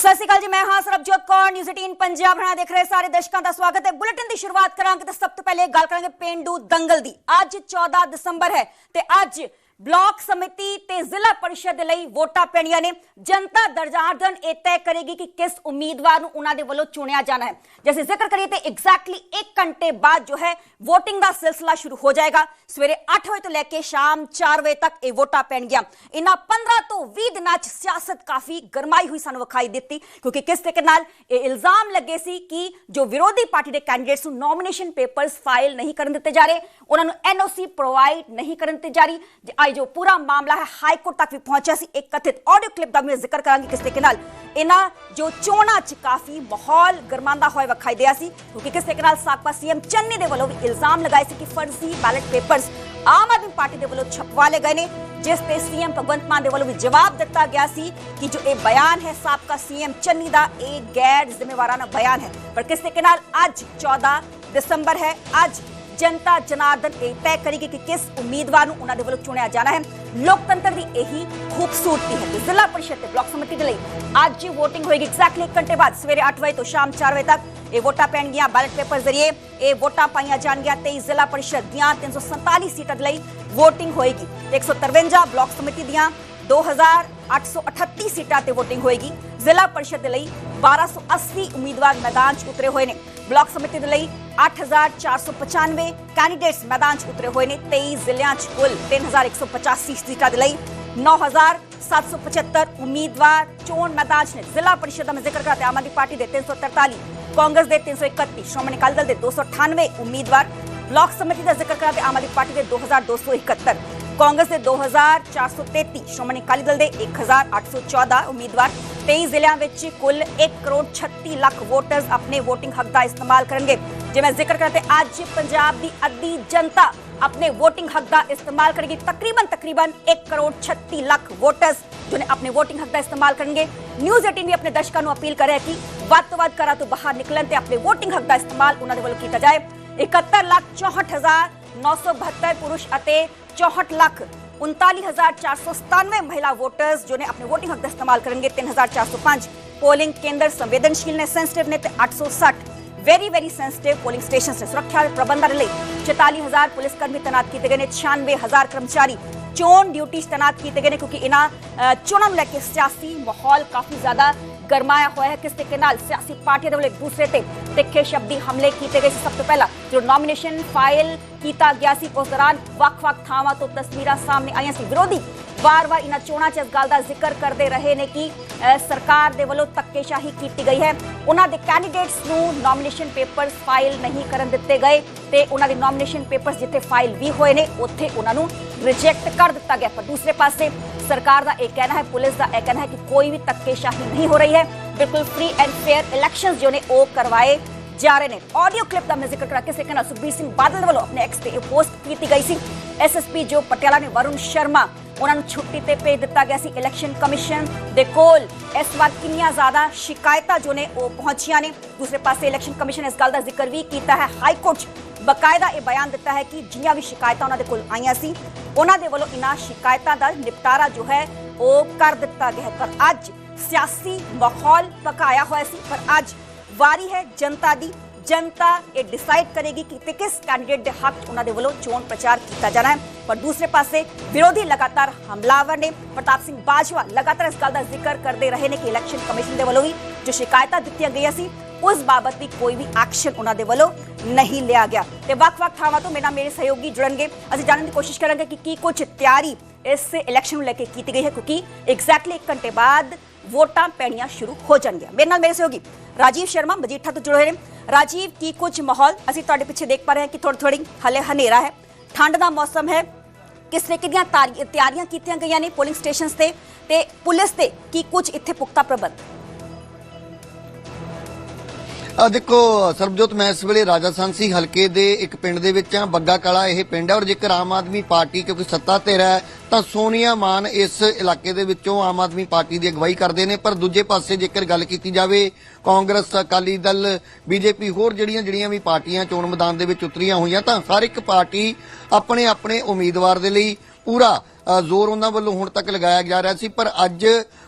ਸਤਿ ਸ਼੍ਰੀ ਅਕਾਲ ਜੀ, ਮੈਂ ਹਾਂ ਸਰਬਜੋਤ ਕੌਰ ਨਿਊਜ਼ 18 ਪੰਜਾਬ ਹਣਾ ਦੇਖ ਰਹੇ ਸਾਰੇ ਦਰਸ਼ਕਾਂ ਦਾ ਸਵਾਗਤ ਹੈ। ਬੁਲੇਟਿਨ ਦੀ ਸ਼ੁਰੂਆਤ ਕਰਾਂਗੇ ਤਾਂ ਸਭ ਤੋਂ ਪਹਿਲੇ ਗੱਲ ਕਰਾਂਗੇ ਪੇਂਡੂ ਦੰਗਲ ਦੀ। ਅੱਜ 14 ਦਸੰਬਰ ਹੈ ਤੇ ਅੱਜ ਬਲਾਕ ਸਮਿਤੀ ਤੇ ਜ਼ਿਲ੍ਹਾ ਪਰਿਸ਼ਦ ਦੇ ਲਈ ਵੋਟਾਂ ਪੈਣੀਆਂ ਨੇ। ਜਨਤਾ ਦਰਜਾਰਦਨ ਇਹ ਤੈਅ ਕਰੇਗੀ ਕਿ ਕਿਸ ਉਮੀਦਵਾਰ ਨੂੰ ਉਹਨਾਂ ਦੇ ਵੱਲੋਂ ਚੁਣਿਆ ਜਾਣਾ ਹੈ। ਜੇ ਅਸੀਂ ਜ਼ਿਕਰ ਕਰੀਏ ਤੇ ਐਗਜ਼ੈਕਟਲੀ 1 ਘੰਟੇ ਬਾਅਦ ਜੋ ਹੈ VOTING ਦਾ ਸਿਲਸਿਲਾ ਸ਼ੁਰੂ ਹੋ ਜਾਏਗਾ। ਸਵੇਰੇ 8 ਵਜੇ ਤੋਂ ਲੈ ਕੇ ਸ਼ਾਮ 4 ਵਜੇ ਤੱਕ ਇਹ ਵੋਟਾਂ ਪੈਣਗੀਆਂ। ਇਹਨਾਂ 15 ਤੋਂ 20 ਦਿਨਾਂ 'ਚ ਸਿਆਸਤ ਕਾਫੀ ਗਰਮਾਈ ਹੋਈ ਸਾਨੂੰ ਵਿਖਾਈ ਦਿੱਤੀ, ਕਿਉਂਕਿ ਕਿਸ ਤਰੀਕੇ ਨਾਲ ਇਹ ਇਲਜ਼ਾਮ ਲੱਗੇ ਸੀ ਕਿ ਜੋ ਵਿਰੋਧੀ ਪਾਰਟੀ ਦੇ ਕੈਂਡੀਡੇਟਸ ਨੂੰ ਨੋਮੀਨੇਸ਼ਨ ਪੇਪਰਸ ਫਾਈਲ ਨਹੀਂ ਕਰਨ ਦਿੱਤੇ ਜਾ ਰਹੇ, ਉਹਨਾਂ ਨੂੰ ਐਨਓਸੀ ਪ੍ਰੋਵਾਈਡ ਨਹੀਂ ਕਰਨ ਦਿੱਤੀ ਜਾ ਰਹੀ। ਜੇ ਅੱਜ ਜੋ ਪੂਰਾ ਮਾਮਲਾ ਹੈ ਹਾਈ ਕੋਰਟ ਤੱਕ ਵੀ ਪਹੁੰਚਿਆ ਸੀ ਇੱਕ ਕਥਿਤ ਆਡੀਓ ਕਲਿੱਪ ਦਾ ਮੈਂ ਜ਼ਿਕਰ ਕਰਾਂਗੀ ਕਿਸ ਤਰੀਕੇ ਨਾਲ ਇਹਨਾਂ ਜੋ ਚੋਣਾਂ 'ਚ ਕਾਫੀ ਮਾਹੌਲ ਗਰਮਾਂਦਾ ਹੋਇਆ ਵਿਖਾਈ ਦਿਆ ਸੀ ਕਿਉਂਕਿ ਕਿਸ ਤਰੀਕੇ ਨਾਲ ਸਾਬਕਾ ਸੀਐਮ ਚੰਨੀ ਦੇ ਵੱਲੋਂ ਵੀ ਇਲਜ਼ਾਮ ਲਗਾਏ ਸੀ ਕਿ ਫਰਜ਼ੀ ballot papers Aam Aadmi Party ਦੇ ਵੱਲੋਂ ਛਪਵਾ ਲਏ ਗਏ ਨੇ ਜਿਸ ਤੇ ਸੀਐਮ ਭਗਵੰਤ ਮਾਨ ਦੇ ਵੱਲੋਂ ਵੀ ਜਵਾਬ ਦਿੱਤਾ ਗਿਆ ਸੀ ਕਿ ਜੋ ਇਹ ਬਿਆਨ ਹੈ ਸਾਬਕਾ ਸੀਐਮ ਚੰਨੀ ਦਾ ਇਹ ਗੈਰ ਜ਼ਿੰਮੇਵਾਰਾਨਾ ਬਿਆਨ ਹੈ ਪਰ ਕਿਸ ਤਰੀਕੇ ਨਾਲ ਅੱਜ 14 ਦਸੰਬਰ ਹੈ ਅੱਜ ਜਨਤਾ ਜਨਾਰਦਨ ਇਹ ਤੈਅ ਕਰੇਗੀ ਕਿ ਕਿਸ ਉਮੀਦਵਾਰ ਨੂੰ ਉਹਨਾਂ ਦੇ ਵੱਲੋਂ ਚੁਣਿਆ ਜਾਣਾ ਹੈ। ਲੋਕਤੰਤਰ ਦੀ ਇਹੀ ਖੂਬਸੂਰਤੀ ਹੈ ਜ਼ਿਲ੍ਹਾ ਪਰਿਸ਼ਦ ਤੇ ਬਲਾਕ ਸਮਿਤੀ ਦੇ ਲਈ ਅੱਜ VOTING ਹੋਏਗੀ। ਐਗਜ਼ੈਕਟਲੀ 1 ਘੰਟੇ ਬਾਅਦ ਸਵੇਰੇ 8 ਵਜੇ ਤੋਂ ਸ਼ਾਮ 4 ਵਜੇ ਤੱਕ ਇਹ ਵੋਟਾਂ ਪੈਣਗੀਆਂ ਬੈਲਟ ਪੇਪਰ ਜ਼ਰੀਏ। ਇਹ ਵੋਟਾਂ ਪਾਈਆਂ ਜਾਣਗੀਆਂ 23 ਜ਼ਿਲ੍ਹਾ ਪਰਿਸ਼ਦ ਦੀਆਂ 347 ਸੀਟਾਂ ਦੇ ਲਈ VOTING ਹੋਏਗੀ। 153 ਬਲਾਕ ਸਮਿਤੀ ਦੀਆਂ 2838 ਸੀਟਾਂ ਤੇ VOTING ਹੋਏਗੀ। ਜ਼ਿਲ੍ਹਾ ਪਰਿਸ਼ਦ ਦੇ ਲਈ 1280 ਉਮੀਦਵਾਰ ਮੈਦਾਨ 'ਚ ਉਤਰੇ ਹੋਏ ਨੇ। ਬਲਾਕ ਸਮਿਤੀ ਦੇ ਲਈ 8495 ਕੈਂਡੀਡੇਟਸ ਮੈਦਾਨ 'ਚ ਉਤਰੇ ਹੋਏ ਨੇ। 23 ਜ਼ਿਲ੍ਹਿਆਂ 'ਚ ਕੁੱਲ 3185 ਸੀਟਾਂ ਦੇ ਲਈ 9775 ਉਮੀਦਵਾਰ ਚੋਣ ਮੈਦਾਨ 'ਚ ਨੇ। ਜ਼ਿਲ੍ਹਾ ਪਰਿਸ਼ਦ ਦਾ ਮੈਂ ਜ਼ਿਕਰ ਕਰਤੇ ਆਮ ਆਦਮੀ ਪਾਰਟੀ ਦੇ 343 ਕਾਂਗਰਸ ਦੇ 331 ਸ਼੍ਰੋਮਣੀ ਅਕਾਲੀ ਦਲ ਦੇ 298 ਉਮੀਦਵਾਰ, ਬਲਾਕ ਸਮਿਤੀ ਦਾ ਜ਼ਿਕਰ ਕਰਾਂ ਤੇ ਆਮ ਆਦਮੀ ਪਾਰਟੀ ਦੇ 2271 ਕਾਂਗਰਸ ਦੇ 2433 ਸ਼੍ਰੋਮਣੀ ਅਕਾਲੀ ਦਲ ਦੇ 1814 ਉਮੀਦਵਾਰ 23 ਜ਼ਿਲ੍ਹਿਆਂ ਵਿੱਚ ਕੁੱਲ 1 ਕਰੋੜ 36 ਲੱਖ ਵੋਟਰਸ ਆਪਣੇ VOTING ਹੱਕ ਦਾ ਇਸਤੇਮਾਲ ਕਰਨਗੇ। ਜੇ ਜ਼ਿਕਰ ਕਰਾਂ ਅੱਜ ਪੰਜਾਬ ਦੀ ਅੱਧੀ ਜਨਤਾ ਆਪਣੇ VOTING ਹੱਕ ਦਾ ਇਸਤੇਮਾਲ ਕਰੇਗੀ। ਤਕਰੀਬਨ ਤਕਰੀਬਨ 1 ਕਰੋੜ 36 ਲੱਖ ਵੋਟਰਸ ਜੋ ਨੇ ਆਪਣੇ VOTING ਹੱਕ ਦਾ ਇਸਤੇਮਾਲ ਕਰਨਗੇ। ਨਿਊਜ਼ 18 ਵੀ ਆਪਣੇ ਦਰਸ਼ਕਾਂ ਨੂੰ ਅਪੀਲ ਕਰ ਰਿਹਾ ਕਿ ਵੱਧ ਤੋਂ ਵੱਧ ਘਰਾਂ ਤੋਂ ਬਾਹਰ ਨਿਕਲਣ ਤੇ ਆਪਣੇ VOTING ਹੱਕ ਦਾ ਇਸਤੇਮਾਲ ਉਹਨਾਂ ਦੇ ਵੱਲੋਂ ਕੀਤਾ ਜਾਏ। 71 ਲੱਖ 64972 ਪੁਰਸ਼ ਅਤੇ 64 ਲੱਖ 39497 ਮਹਿਲਾ ਵੋਟਰਸ ਜੋ ਨੇ ਆਪਣੇ VOTING ਹੱਕ ਦਾ ਇਸਤੇਮਾਲ ਕਰਨਗੇ 3405 ਪੋਲਿੰਗ ਕੇਂਦਰ ਸੰਵੇਦਨਸ਼ੀਲ ਨੇ ਸੈਂਸਿਟਿਵ ਨੇ ਤੇ 860 very very sensitive polling stations ਨੇ ਸੁਰੱਖਿਆ ਦੇ ਪ੍ਰਬੰਧਾਂ ਦੇ ਲਈ 44000 ਪੁਲਿਸ ਕਰਮੀ ਤੈਨਾਤ ਕੀਤੇ ਗਏ ਨੇ 96000 ਕਰਮਚਾਰੀ ਚੋਣ ਡਿਊਟੀ 'ਚ ਤੈਨਾਤ ਕੀਤੇ ਗਏ ਨੇ ਕਿਉਂਕਿ ਇਹਨਾਂ ਅ, ਚੋਣਾਂ ਨੂੰ ਲੈ ਗਰਮਾਇਆ ਹੋਇਆ ਹੈ ਕਿਸ ਤਰੀਕੇ ਨਾਲ ਸਿਆਸੀ ਪਾਰਟੀਆਂ ਦੇ ਵੱਲੋਂ ਇੱਕ ਦੂਸਰੇ ਤੇ ਤਿੱਖੇ ਸ਼ਬਦੀ ਹਮਲੇ ਕੀਤੇ ਗਏ ਸੀ ਸਭ ਤੋਂ ਪਹਿਲਾਂ ਜੋ ਨੋਮੀਨੇਸ਼ਨ ਫਾਈਲ ਕੀਤਾ ਗਿਆ ਸੀ ਉਸ ਦੌਰਾਨ ਵੱਖ-ਵੱਖ ਥਾਵਾਂ ਤੋਂ ਤਸਵੀਰਾਂ ਸਾਹਮਣੇ ਆਈਆਂ ਸੀ ਵਿਰੋਧੀ ਵਾਰ-ਵਾਰ ਇਹਨਾਂ ਚੋਣਾਂ 'ਚ ਇਸ ਗੱਲ ਦਾ ਜ਼ਿਕਰ ਕਰਦੇ ਰਹੇ ਨੇ ਕਿ ਸਰਕਾਰ ਦੇ ਵੱਲੋਂ ਧੱਕੇਸ਼ਾਹੀ ਕੀਤੀ ਗਈ ਹੈ ਉਹਨਾਂ ਦੇ ਕੈਂਡੀਡੇਟਸ ਨੂੰ ਨੋਮੀਨੇਸ਼ਨ ਪੇਪਰਸ ਫਾਈਲ ਨਹੀਂ ਕਰਨ ਦਿੱਤੇ ਗਏ ਤੇ ਉਹਨਾਂ ਦੇ ਨੋਮੀਨੇਸ਼ਨ ਪੇਪਰਸ ਜਿੱਥੇ ਫਾਈਲ ਵੀ ਹੋਏ ਨੇ ਉੱਥੇ ਉਹਨਾਂ ਨੂੰ ਰਿਜੈਕਟ ਕਰ ਦਿੱਤਾ ਗਿਆ ਪਰ ਦੂਸਰੇ ਪਾਸੇ ਸਰਕਾਰ ਦਾ ਇਹ ਕਹਿਣਾ ਹੈ, ਪੁਲਿਸ ਦਾ ਇਹ ਕਹਿਣਾ ਹੈ ਕਿ ਕੋਈ ਵੀ ਧੱਕੇਸ਼ਾਹੀ ਨਹੀਂ ਹੋ ਰਹੀ ਹੈ। ਬਿਲਕੁਲ ਫ੍ਰੀ ਐਂਡ ਫੇਅਰ ਇਲੈਕਸ਼ਨਸ ਜੋ ਨੇ ਉਹ ਕਰਵਾਏ ਜਾ ਰਹੇ ਨੇ। ਆਡੀਓ ਕਲਿੱਪ ਦਾ ਮੈਂ ਜ਼ਿਕਰ ਕਰਾਂ ਕਿਸੇ ਕਹਿਣਾ ਸੁਖਬੀਰ ਸਿੰਘ ਬਾਦਲ ਵੱਲੋਂ ਆਪਣੇ ਐਕਸ ਤੇ ਪੋਸਟ ਕੀਤੀ ਗਈ ਸੀ। ਐਸਐਸਪੀ ਜੋ ਪਟਿਆਲਾ ਨੇ ਵਰੁਣ ਸ਼ਰਮਾ, ਉਹਨਾਂ ਨੂੰ ਛੁੱਟੀ ਤੇ ਭੇਜ ਦਿੱਤਾ ਗਿਆ ਸੀ। ਇਲੈਕਸ਼ਨ ਕਮਿਸ਼ਨ ਦੇ ਕੋਲ ਇਸ ਵਾਰ ਕਿੰਨੀਆਂ ਜ਼ਿਆਦਾ ਸ਼ਿਕਾਇਤਾਂ ਜੋ ਨੇ ਉਹ ਪਹੁੰਚੀਆਂ ਨੇ। ਦੂਸਰੇ ਪਾਸੇ ਇਲੈਕਸ਼ਨ ਕਮਿਸ਼ਨ ਇਸ ਗੱਲ ਦਾ ਜ਼ਿਕਰ ਵੀ ਕੀਤਾ ਹੈ। ਹਾਈ ਕੋਰਟ 'ਚ ਬਕਾਇਦਾ ਇਹ ਬਿਆਨ ਦਿੱਤਾ ਹੈ ਕਿ ਜਿੰਨੀਆਂ ਵੀ ਸ਼ਿਕਾਇਤਾਂ ਉਹਨਾਂ ਦੇ ਕੋਲ ਆਈਆਂ ਸੀ ਉਹਨਾਂ ਦੇ ਵੱਲੋਂ ਇਹਨਾਂ ਸ਼ਿਕਾਇਤਾਂ ਦਾ ਨਿਪਟਾਰਾ ਜੋ ਹੈ ਉਹ ਕਰ ਦਿੱਤਾ ਗਿਆ ਪਰ ਅੱਜ ਸਿਆਸੀ ਮਾਹੌਲ ਪਕਾਇਆ ਹੋਇਆ ਸੀ। ਪਰ ਅੱਜ ਵਾਰੀ ਹੈ, ਜਨਤਾ ਦੀ, ਜਨਤਾ ਇਹ ਡਿਸਾਈਡ ਕਰੇਗੀ ਕਿ ਕਿਸ ਕੈਂਡੀਡੇਟ ਦੇ ਹੱਕ ਉਹਨਾਂ ਦੇ ਵੱਲੋਂ ਚੋਣ ਪ੍ਰਚਾਰ ਕੀਤਾ ਜਾਣਾ ਹੈ। ਪਰ ਦੂਸਰੇ ਪਾਸੇ ਵਿਰੋਧੀ ਲਗਾਤਾਰ ਹਮਲਾਵਰ ਨੇ ਪ੍ਰਤਾਪ ਸਿੰਘ ਬਾਜਵਾ ਲਗਾਤਾਰ ਇਸ ਗੱਲ ਦਾ ਜ਼ਿਕਰ ਕਰਦੇ ਰਹੇ ਨੇ ਕਿ ਇਲੈਕਸ਼ਨ ਕਮਿਸ਼ਨ ਦੇ ਵੱਲੋਂ ਵੀ ਜੋ ਸ਼ਿਕਾਇਤਾਂ ਦਿੱਤੀਆਂ ਗਈਆਂ ਸੀ ਉਸ ਬਾਬਤ ਦੀ ਕੋਈ ਵੀ ਐਕਸ਼ਨ ਉਹਨਾਂ ਦੇ ਵੱਲੋਂ ਨਹੀਂ ਲਿਆ ਗਿਆ ਤੇ ਵੱਖ-ਵੱਖ ਥਾਵਾਂ ਤੋਂ ਮੇਰੇ ਮੇਰੇ ਸਹਿਯੋਗੀ ਜੁੜਨਗੇ ਅਸੀਂ ਜਾਣਨ ਦੀ ਕੋਸ਼ਿਸ਼ ਕਰਾਂਗੇ ਕਿ ਕੀ ਕੁਝ ਤਿਆਰੀ ਇਸ ਇਲੈਕਸ਼ਨ ਨੂੰ ਲੈ ਕੇ ਕੀਤੀ ਗਈ ਹੈ ਕਿਉਂਕਿ ਐਗਜ਼ੈਕਟਲੀ 1 ਘੰਟੇ ਬਾਅਦ ਵੋਟਾਂ ਪੈਣੀਆਂ ਸ਼ੁਰੂ ਹੋ ਜਾਣਗੀਆਂ ਮੇਰੇ ਨਾਲ ਮੇਰੇ ਸਹਿਯੋਗੀ ਰਾਜੀਵ ਸ਼ਰਮਾ ਮਜੀਠਾ ਤੋਂ ਜੁੜੇ ਹੋਏ ਨੇ ਰਾਜੀਵ ਕੀ ਕੁਝ ਮਾਹੌਲ ਅਸੀਂ ਤੁਹਾਡੇ ਪਿੱਛੇ ਦੇਖ ਪਾ ਰਹੇ ਹਾਂ ਕਿ ਥੋੜੀ ਥੋੜੀ ਹਲੇ ਹਨੇਰਾ ਹੈ ਠੰਡ ਦਾ ਮੌਸਮ ਹੈ ਕਿਸ ਤਰੀਕੇ ਦੀਆਂ ਤਾਰੀ- ਤਿਆਰੀਆਂ ਕੀਤੀਆਂ ਗਈਆਂ ਨੇ ਪੋਲਿੰਗ ਸਟੇਸ਼ਨਸ ਤੇ ਤੇ ਪੁਲਿਸ ਤੇ ਕੀ ਕੁਝ ਇੱਥੇ ਪੁਖਤਾ ਪ੍ਰਬੰਧ ਆ ਦੇਖੋ, ਸਰਬਜੋਤ, ਮੈਂ ਇਸ ਵੇਲੇ ਰਾਜਾ ਸਾਂਸੀ ਹਲਕੇ ਦੇ ਇੱਕ ਪਿੰਡ ਦੇ ਵਿੱਚ ਆ ਬੱਗਾ ਕਲਾ ਇਹ ਪਿੰਡ ਹੈ ਔਰ ਜੇਕਰ ਆਮ ਆਦਮੀ ਪਾਰਟੀ, ਕਿਉਂਕਿ ਸੱਤਾ ਤੇ ਹੈ ਤਾਂ ਸੋਨੀਆ ਮਾਨ ਇਸ ਇਲਾਕੇ ਦੇ ਵਿੱਚੋਂ ਆਮ ਆਦਮੀ ਪਾਰਟੀ ਦੀ ਅਗਵਾਈ ਕਰਦੇ ਨੇ, ਪਰ ਦੂਜੇ ਪਾਸੇ ਜੇਕਰ ਗੱਲ ਕੀਤੀ ਜਾਵੇ, ਕਾਂਗਰਸ, ਅਕਾਲੀ ਦਲ, ਬੀਜੇਪੀ, ਹੋਰ ਜਿਹੜੀਆਂ ਜਿਹੜੀਆਂ ਵੀ ਪਾਰਟੀਆਂ ਚੋਣ ਮੈਦਾਨ ਦੇ ਵਿੱਚ ਉਤਰੀਆਂ ਹੋਈਆਂ, ਤਾਂ ਹਰ ਇੱਕ ਪਾਰਟੀ ਆਪਣੇ ਆਪਣੇ ਉਮੀਦਵਾਰ ਦੇ ਲਈ ਪੂਰਾ ਜ਼ੋਰ ਉਹਨਾਂ ਵੱਲੋਂ ਹੁਣ ਤੱਕ ਲਗਾਇਆ ਜਾ ਰਿਹਾ ਸੀ, ਪਰ ਅੱਜ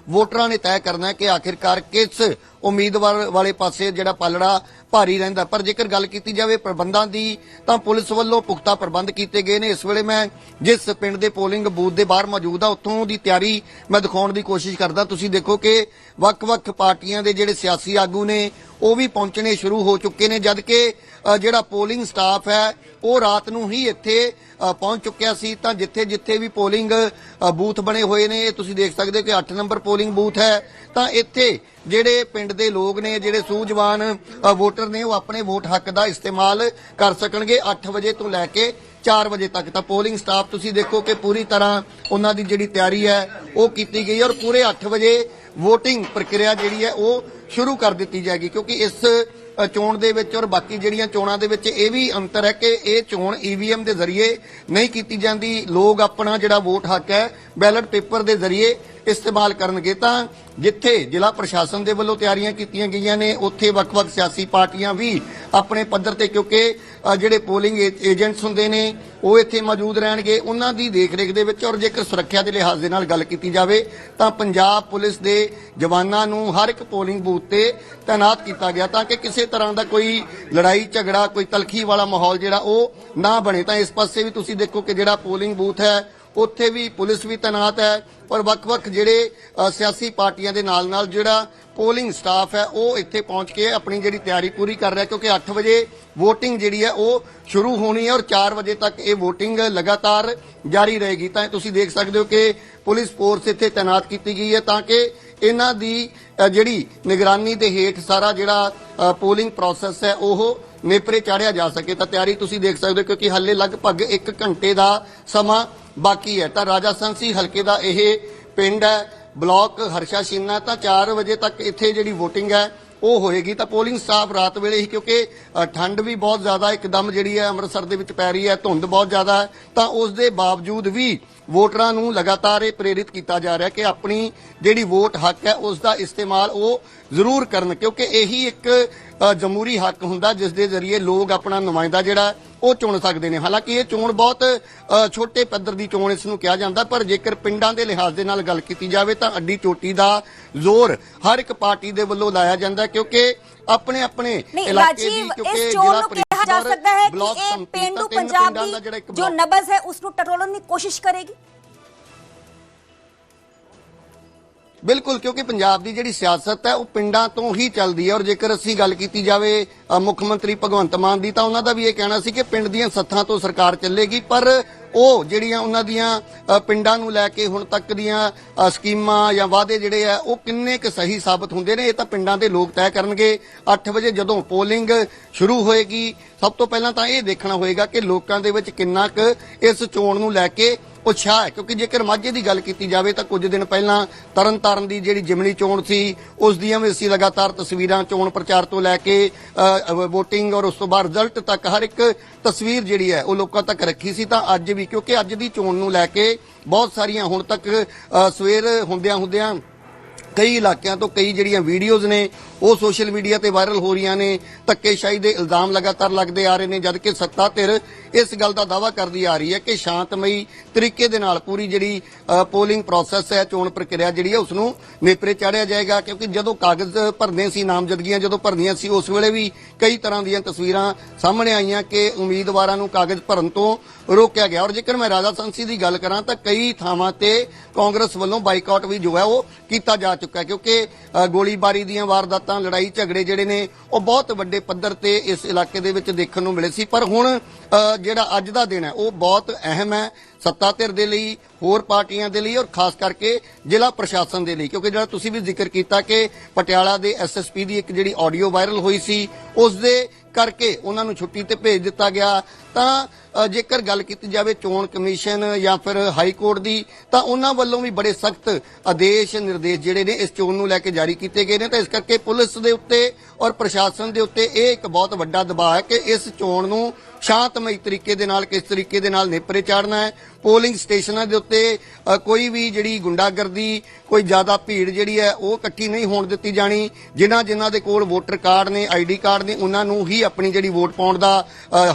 ਵੋਟਰਾਂ ਨੇ ਤੈਅ ਕਰਨਾ ਹੈ ਕਿ ਆਖਿਰਕਾਰ ਕਿਸ ਉਮੀਦਵਾਰ ਵਾਲੇ ਪਾਸੇ ਜਿਹੜਾ ਪਲੜਾ ਭਾਰੀ ਰਹਿੰਦਾ ਪਰ ਜੇਕਰ ਗੱਲ ਕੀਤੀ ਜਾਵੇ ਪ੍ਰਬੰਧਾਂ ਦੀ, ਤਾਂ ਪੁਲਿਸ ਵੱਲੋਂ ਪੁਖਤਾ ਪ੍ਰਬੰਧ ਕੀਤੇ ਗਏ ਨੇ। ਇਸ ਵੇਲੇ ਮੈਂ ਜਿਸ ਪਿੰਡ ਦੇ ਪੋਲਿੰਗ ਬੂਥ ਦੇ ਬਾਹਰ ਮੌਜੂਦ ਆ ਉੱਥੋਂ ਦੀ ਤਿਆਰੀ ਮੈਂ ਦਿਖਾਉਣ ਦੀ ਕੋਸ਼ਿਸ਼ ਕਰਦਾ। ਤੁਸੀਂ ਦੇਖੋ ਕਿ ਵੱਖ-ਵੱਖ ਪਾਰਟੀਆਂ ਦੇ ਜਿਹੜੇ ਸਿਆਸੀ ਆਗੂ ਨੇ, ਉਹ ਵੀ ਪਹੁੰਚਣੇ ਸ਼ੁਰੂ ਹੋ ਚੁੱਕੇ ਨੇ ਜਦ ਕਿ ਜਿਹੜਾ ਪੋਲਿੰਗ ਸਟਾਫ ਹੈ, ਉਹ ਰਾਤ ਨੂੰ ਹੀ ਇੱਥੇ ਪਹੁੰਚ ਚੁੱਕਿਆ ਸੀ। ਤਾਂ ਜਿੱਥੇ-ਜਿੱਥੇ ਵੀ ਪੋਲਿੰਗ ਬੂਥ ਬਣੇ ਹੋਏ ਨੇ ਇਹ ਤੁਸੀਂ ਦੇਖ ਸਕਦੇ ਹੋ ਕਿ 8 ਨੰਬਰ ਪੋਲਿੰਗ ਬੂਥ ਹੈ, ਤਾਂ ਇੱਥੇ ਜਿਹੜੇ ਪਿੰਡ ਦੇ ਲੋਕ ਨੇ, ਜਿਹੜੇ ਸੂਝਵਾਨ ਵੋਟਰ ਨੇ, ਉਹ ਆਪਣੇ ਵੋਟ ਹੱਕ ਦਾ ਇਸਤੇਮਾਲ ਕਰ ਸਕਣਗੇ 8 ਵਜੇ ਤੋਂ ਲੈ ਕੇ 4 ਵਜੇ ਤੱਕ। ਤਾਂ ਪੋਲਿੰਗ ਸਟਾਫ, ਤੁਸੀਂ ਦੇਖੋ ਕਿ ਪੂਰੀ ਤਰ੍ਹਾਂ ਉਹਨਾਂ ਦੀ ਜਿਹੜੀ ਤਿਆਰੀ ਹੈ, ਉਹ ਕੀਤੀ ਗਈ ਔਰ ਪੂਰੇ 8 ਵਜੇ VOTING ਪ੍ਰਕਿਰਿਆ ਜਿਹੜੀ ਹੈ, ਉਹ ਸ਼ੁਰੂ ਕਰ ਦਿੱਤੀ ਜਾਏਗੀ, ਕਿਉਂਕਿ ਇਸ ਚੋਣ ਦੇ ਵਿੱਚ ਔਰ ਬਾਕੀ ਜਿਹੜੀਆਂ ਚੋਣਾਂ ਦੇ ਵਿੱਚ ਇਹ ਵੀ ਅੰਤਰ ਹੈ ਕਿ ਇਹ ਚੋਣ ਈਵੀਐਮ ਦੇ ਜ਼ਰੀਏ ਨਹੀਂ ਕੀਤੀ ਜਾਂਦੀ। ਲੋਕ ਆਪਣਾ ਜਿਹੜਾ ਵੋਟ ਹੱਕ ਹੈ, ਬੈਲਟ ਪੇਪਰ ਦੇ ਜ਼ਰੀਏ ਇਸਤੇਮਾਲ ਕਰਨਗੇ ਤਾਂ ਜਿੱਥੇ ਜ਼ਿਲ੍ਹਾ ਪ੍ਰਸ਼ਾਸਨ ਦੇ ਵੱਲੋਂ ਤਿਆਰੀਆਂ ਕੀਤੀਆਂ ਗਈਆਂ ਨੇ, ਉੱਥੇ ਵੱਖ-ਵੱਖ ਸਿਆਸੀ ਪਾਰਟੀਆਂ ਵੀ ਆਪਣੇ ਪੱਧਰ ਤੇ ਕਿਉਂਕਿ ਜਿਹੜੇ ਪੋਲਿੰਗ ਏਜੰਟਸ ਹੁੰਦੇ ਨੇ, ਉਹ ਇੱਥੇ ਮੌਜੂਦ ਰਹਿਣਗੇ। ਉਹਨਾਂ ਦੀ ਦੇਖਰੇਖ ਦੇ ਵਿੱਚ ਔਰ ਜੇਕਰ ਸੁਰੱਖਿਆ ਦੇ ਲਿਹਾਜ਼ ਦੇ ਨਾਲ ਗੱਲ ਕੀਤੀ ਜਾਵੇ, ਤਾਂ ਪੰਜਾਬ ਪੁਲਿਸ ਦੇ ਜਵਾਨਾਂ ਨੂੰ ਹਰ ਇੱਕ ਪੋਲਿੰਗ ਬੂਥ ਤੇ ਤਾਇਨਾਤ ਕੀਤਾ ਗਿਆ ਤਾਂ ਕਿ ਕਿਸੇ ਤਰ੍ਹਾਂ ਦਾ ਕੋਈ ਲੜਾਈ, ਝਗੜਾ, ਕੋਈ ਤਲਖੀ ਵਾਲਾ ਮਾਹੌਲ ਜਿਹੜਾ ਉਹ ਨਾ ਬਣੇ। ਤਾਂ ਇਸ ਪਾਸੇ ਵੀ ਤੁਸੀਂ ਦੇਖੋ ਕਿ ਜਿਹੜਾ ਪੋਲਿੰਗ ਬੂਥ ਹੈ, ਉੱਥੇ ਵੀ ਪੁਲਿਸ ਵੀ ਤਾਇਨਾਤ ਹੈ ਔਰ ਵੱਖ-ਵੱਖ ਜਿਹੜੇ ਸਿਆਸੀ ਪਾਰਟੀਆਂ ਦੇ ਨਾਲ-ਨਾਲ ਜਿਹੜਾ ਪੋਲਿੰਗ ਸਟਾਫ ਹੈ, ਉਹ ਇੱਥੇ ਪਹੁੰਚ ਕੇ ਆਪਣੀ ਜਿਹੜੀ ਤਿਆਰੀ ਪੂਰੀ ਕਰ ਰਿਹਾ, ਕਿਉਂਕਿ 8 ਵਜੇ VOTING ਜਿਹੜੀ ਹੈ, ਉਹ ਸ਼ੁਰੂ ਹੋਣੀ ਹੈ ਔਰ 4 ਵਜੇ ਤੱਕ ਇਹ VOTING ਲਗਾਤਾਰ ਜਾਰੀ ਰਹੇਗੀ। ਤਾਂ ਤੁਸੀਂ ਦੇਖ ਸਕਦੇ ਹੋ ਕਿ ਪੁਲਿਸ ਫੋਰਸ ਇੱਥੇ ਤਾਇਨਾਤ ਕੀਤੀ ਗਈ ਹੈ ਤਾਂ ਕਿ ਇਹਨਾਂ ਦੀ ਜਿਹੜੀ ਨਿਗਰਾਨੀ ਦੇ ਹੇਠ ਸਾਰਾ ਜਿਹੜਾ ਪੋਲਿੰਗ ਪ੍ਰੋਸੈਸ ਹੈ, ਉਹ ਨੇਪਰੇ ਚਾੜਿਆ ਜਾ ਸਕੇ। ਤਾਂ ਤਿਆਰੀ ਤੁਸੀਂ ਦੇਖ ਸਕਦੇ ਹੋ ਕਿਉਂਕਿ ਹੱਲੇ ਲਗਭਗ 1 ਘੰਟੇ ਦਾ ਸਮਾਂ ਬਾਕੀ ਹੈ। ਤਾਂ ਰਾਜਾ ਸੰਸੀ ਹਲਕੇ ਦਾ ਇਹ ਪਿੰਡ ਹੈ ਬਲਾਕ ਹਰਸ਼ਾ ਸ਼ੀਨਾ ਤਾਂ 4 ਵਜੇ ਤੱਕ ਇੱਥੇ ਜਿਹੜੀ VOTING ਹੈ, ਉਹ ਹੋਏਗੀ। ਤਾਂ ਪੋਲਿੰਗ ਸਟਾਫ ਰਾਤ ਵੇਲੇ ਹੀ, ਕਿਉਂਕਿ ਠੰਡ ਵੀ ਬਹੁਤ ਜ਼ਿਆਦਾ, ਇੱਕਦਮ ਜਿਹੜੀ ਹੈ ਅੰਮ੍ਰਿਤਸਰ ਦੇ ਵਿੱਚ ਪੈ ਰਹੀ ਹੈ, ਧੁੰਦ ਬਹੁਤ ਜ਼ਿਆਦਾ ਹੈ। ਤਾਂ ਉਸ ਦੇ ਬਾਵਜੂਦ ਵੀ ਵੋਟਰਾਂ ਨੂੰ ਲਗਾਤਾਰ ਇਹ ਪ੍ਰੇਰਿਤ ਕੀਤਾ ਜਾ ਰਿਹਾ ਕਿ ਆਪਣੀ ਜਿਹੜੀ ਵੋਟ ਹੱਕ ਹੈ, ਉਸ ਦਾ ਇਸਤੇਮਾਲ ਉਹ ਜ਼ਰੂਰ ਕਰਨ, ਕਿਉਂਕਿ ਇਹੀ ਇੱਕ ਜਮਹੂਰੀ ਹੱਕ ਹੁੰਦਾ ਜਿਸ ਦੇ ਜ਼ਰੀਏ ਲੋਕ ਆਪਣਾ ਨੁਮਾਇੰਦਾ ਜਿਹੜਾ ਉਹ ਚੁਣ ਸਕਦੇ ਨੇ। ਹਾਲਾਂਕਿ ਇਹ ਚੋਣ ਬਹੁਤ ਛੋਟੇ ਪੱਧਰ ਦੀ ਚੋਣ ਇਸ ਨੂੰ ਕਿਹਾ ਜਾਂਦਾ ਪਰ ਜੇਕਰ ਪਿੰਡਾਂ ਦੇ ਲਿਹਾਜ਼ ਦੇ ਨਾਲ ਗੱਲ ਕੀਤੀ ਜਾਵੇ ਤਾਂ ਅੱਡੀ ਚੋਟੀ ਦਾ ਜ਼ੋਰ ਹਰ ਇੱਕ ਪਾਰਟੀ ਦੇ ਵੱਲੋਂ ਲਾਇਆ ਜਾਂਦਾ ਕਿਉਂਕਿ ਆਪਣੇ ਆਪਣੇ ਇਲਾਕੇ ਦੀ ਕਿਉਂਕਿ ਜ਼ਿਲ੍ਹਾ ਕਿਹਾ ਜਾ ਪ੍ਰੀਸ਼ਦ ਸਕਦਾ ਹੈ ਕਿ ਇਹ ਪਿੰਡੂ ਪੰਜਾਬ ਦਾ ਜੋ ਨਬਜ਼ ਹੈ ਉਸ ਨੂੰ ਟਟੋਲਣ ਦੀ ਕੋਸ਼ਿਸ਼ ਕਰੇਗੀ। ਬਿਲਕੁਲ, ਕਿਉਂਕਿ ਪੰਜਾਬ ਦੀ ਜਿਹੜੀ ਸਿਆਸਤ ਹੈ, ਉਹ ਪਿੰਡਾਂ ਤੋਂ ਹੀ ਚੱਲਦੀ ਹੈ। ਔਰ ਜੇਕਰ ਅਸੀਂ ਗੱਲ ਕੀਤੀ ਜਾਵੇ ਮੁੱਖ ਮੰਤਰੀ ਭਗਵੰਤ ਮਾਨ ਦੀ, ਤਾਂ ਉਹਨਾਂ ਦਾ ਵੀ ਇਹ ਕਹਿਣਾ ਸੀ ਕਿ ਪਿੰਡ ਦੀਆਂ ਸੱਥਾਂ ਤੋਂ ਸਰਕਾਰ ਚੱਲੇਗੀ, ਪਰ ਉਹ ਜਿਹੜੀਆਂ ਉਹਨਾਂ ਦੀਆਂ ਪਿੰਡਾਂ ਨੂੰ ਲੈ ਕੇ ਹੁਣ ਤੱਕ ਦੀਆਂ ਸਕੀਮਾਂ ਜਾਂ ਵਾਅਦੇ ਜਿਹੜੇ ਆ, ਉਹ ਕਿੰਨੇ ਕੁ ਸਹੀ ਸਾਬਤ ਹੁੰਦੇ ਨੇ, ਇਹ ਤਾਂ ਪਿੰਡਾਂ ਦੇ ਲੋਕ ਤੈਅ ਕਰਨਗੇ। 8 ਵਜੇ ਜਦੋਂ ਪੋਲਿੰਗ ਸ਼ੁਰੂ ਹੋਏਗੀ, ਸਭ ਤੋਂ ਪਹਿਲਾਂ ਤਾਂ ਇਹ ਦੇਖਣਾ ਹੋਏਗਾ ਕਿ ਲੋਕਾਂ ਦੇ ਵਿੱਚ ਕਿੰਨਾ ਕੁ ਇਸ ਚੋਣ ਨੂੰ ਲੈ ਕੇ ਉਤਸ਼ਾਹ ਹੈ, ਕਿਉਂਕਿ ਜੇਕਰ ਮਾਝੇ ਦੀ ਗੱਲ ਕੀਤੀ ਜਾਵੇ ਤਾਂ ਕੁਝ ਦਿਨ ਪਹਿਲਾਂ ਤਰਨਤਾਰਨ ਦੀ ਜਿਹੜੀ ਜਿਮਣੀ ਚੋਣ ਸੀ, ਉਸ ਦੀਆਂ ਵੀ ਅਸੀਂ ਲਗਾਤਾਰ ਤਸਵੀਰਾਂ ਚੋਣ ਪ੍ਰਚਾਰ ਤੋਂ ਲੈ ਕੇ VOTING ਔਰ ਉਸ ਤੋਂ ਬਾਅਦ ਰਿਜ਼ਲਟ ਤੱਕ ਹਰ ਇੱਕ ਤਸਵੀਰ ਜਿਹੜੀ ਹੈ, ਉਹ ਲੋਕਾਂ ਤੱਕ ਰੱਖੀ ਸੀ। ਤਾਂ ਅੱਜ ਵੀ, ਕਿਉਂਕਿ ਅੱਜ ਦੀ ਚੋਣ ਨੂੰ ਲੈ ਕੇ ਬਹੁਤ ਸਾਰੀਆਂ ਹੁਣ ਤੱਕ ਸਵੇਰ ਹੁੰਦਿਆਂ ਹੁੰਦਿਆਂ ਕਈ ਇਲਾਕਿਆਂ ਤੋਂ ਕਈ ਜਿਹੜੀਆਂ ਵੀਡੀਓਜ਼ ਨੇ, ਉਹ ਸੋਸ਼ਲ ਮੀਡੀਆ ਤੇ ਵਾਇਰਲ ਹੋ ਰਹੀਆਂ ਨੇ। ਧੱਕੇਸ਼ਾਹੀ ਦੇ ਇਲਜ਼ਾਮ ਲਗਾਤਾਰ ਲੱਗਦੇ ਆ ਰਹੇ ਨੇ, ਜਦਕਿ ਸੱਤਾ ਧਿਰ ਇਸ ਗੱਲ ਦਾ ਦਾਵਾ ਕਰਦੀ ਆ ਰਹੀ ਹੈ ਕਿ ਸ਼ਾਂਤਮਈ ਤਰੀਕੇ ਦੇ ਨਾਲ ਪੂਰੀ ਜਿਹੜੀ ਪੋਲਿੰਗ ਪ੍ਰੋਸੈਸ ਹੈ ਚੋਣ ਪ੍ਰਕਿਰਿਆ ਜਿਹੜੀ ਹੈ ਉਸ ਨੂੰ ਨੇਪਰੇ ਚਾੜਿਆ ਜਾਏਗਾ। ਕਿਉਂਕਿ ਜਦੋਂ ਕਾਗਜ਼ ਭਰਦੇ ਸੀ ਨਾਮਜ਼ਦਗੀਆਂ ਜਦੋਂ ਭਰਨੀਆਂ ਸੀ ਉਸ ਵੇਲੇ ਵੀ ਕਈ ਤਰ੍ਹਾਂ ਦੀਆਂ ਤਸਵੀਰਾਂ ਸਾਹਮਣੇ ਆਈਆਂ ਕਿ ਉਮੀਦਵਾਰਾਂ ਨੂੰ ਕਾਗਜ਼ ਭਰਨ ਤੋਂ ਰੋਕਿਆ ਗਿਆ। ਔਰ ਜੇਕਰ ਮੈਂ ਰਾਜਾ ਸੰਸੀ ਦੀ ਗੱਲ ਕਰਾਂ ਤਾਂ ਕਈ ਥਾਵਾਂ ਤੇ ਕਾਂਗਰਸ ਵੱਲੋਂ ਬਾਈਕਾਟ ਵੀ ਜੋ ਹੈ ਉਹ ਕੀਤਾ ਜਾ ਚੁੱਕਾ ਕਿਉਂਕਿ ਗੋਲੀਬਾਰੀ ਦੀਆਂ ਵਾਰਦਾਤਾਂ ਲੜਾਈ ਝਗੜੇ ਜਿਹੜੇ ਨੇ ਉਹ ਬਹੁਤ ਵੱਡੇ ਪੱਧਰ ਤੇ ਇਸ ਇਲਾਕੇ ਦੇ ਵਿੱਚ ਦੇਖਣ ਨੂੰ ਮਿਲੇ ਸੀ। ਪਰ ਹੁਣ ਅ, ਜਿਹੜਾ ਅੱਜ ਦਾ ਦਿਨ ਹੈ, ਉਹ ਬਹੁਤ ਅਹਿਮ ਹੈ ਸੱਤਾ ਧਿਰ ਦੇ ਲਈ, ਹੋਰ ਪਾਰਟੀਆਂ ਦੇ ਲਈ ਔਰ ਖਾਸ ਕਰਕੇ ਜ਼ਿਲ੍ਹਾ ਪ੍ਰਸ਼ਾਸਨ ਦੇ ਲਈ। ਕਿਉਂਕਿ ਜਿਹੜਾ ਤੁਸੀਂ ਵੀ ਜ਼ਿਕਰ ਕੀਤਾ ਕਿ ਪਟਿਆਲਾ ਦੇ ਐਸਐਸਪੀ ਦੀ ਇੱਕ ਜਿਹੜੀ ਆਡੀਓ ਵਾਇਰਲ ਹੋਈ ਸੀ, ਉਸ ਦੇ ਕਰਕੇ ਉਹਨਾਂ ਨੂੰ ਛੁੱਟੀ ਤੇ ਭੇਜ ਦਿੱਤਾ ਗਿਆ। ਤਾਂ ਜੇਕਰ ਗੱਲ ਕੀਤੀ ਜਾਵੇ ਚੋਣ ਕਮਿਸ਼ਨ ਜਾਂ ਫਿਰ ਹਾਈ ਕੋਰਟ ਦੀ, ਤਾਂ ਉਹਨਾਂ ਵੱਲੋਂ ਵੀ ਬੜੇ ਸਖਤ ਆਦੇਸ਼ ਨਿਰਦੇਸ਼ ਜਿਹੜੇ ਨੇ ਇਸ ਚੋਣ ਨੂੰ ਲੈ ਕੇ ਜਾਰੀ ਕੀਤੇ ਗਏ ਨੇ। ਤਾਂ ਇਸ ਕਰਕੇ ਪੁਲਿਸ ਦੇ ਉੱਤੇ ਔਰ ਪ੍ਰਸ਼ਾਸਨ ਦੇ ਉੱਤੇ ਇਹ ਇੱਕ ਬਹੁਤ ਵੱਡਾ ਦਬਾਅ ਹੈ ਕਿ ਇਸ ਚੋਣ ਨੂੰ ਸ਼ਾਂਤਮਈ ਤਰੀਕੇ ਦੇ ਨਾਲ, ਕਿਸ ਤਰੀਕੇ ਦੇ ਨਾਲ ਨੇਪਰੇ ਚਾੜਨਾ ਹੈ, ਪੋਲਿੰਗ ਸਟੇਸ਼ਨਾਂ ਦੇ ਉੱਤੇ ਕੋਈ ਵੀ ਜਿਹੜੀ ਗੁੰਡਾਗਰਦੀ, ਕੋਈ ਜ਼ਿਆਦਾ ਭੀੜ ਜਿਹੜੀ ਹੈ, ਉਹ ਇਕੱਠੀ ਨਹੀਂ ਹੋਣ ਦਿੱਤੀ ਜਾਣੀ। ਜਿਨ੍ਹਾਂ ਜਿਨ੍ਹਾਂ ਦੇ ਕੋਲ ਵੋਟਰ ਕਾਰਡ ਨੇ ਆਈਡੀ ਕਾਰਡ ਨੇ, ਉਹਨਾਂ ਨੂੰ ਹੀ ਆਪਣੀ ਜਿਹੜੀ ਵੋਟ ਪਾਉਣ ਦਾ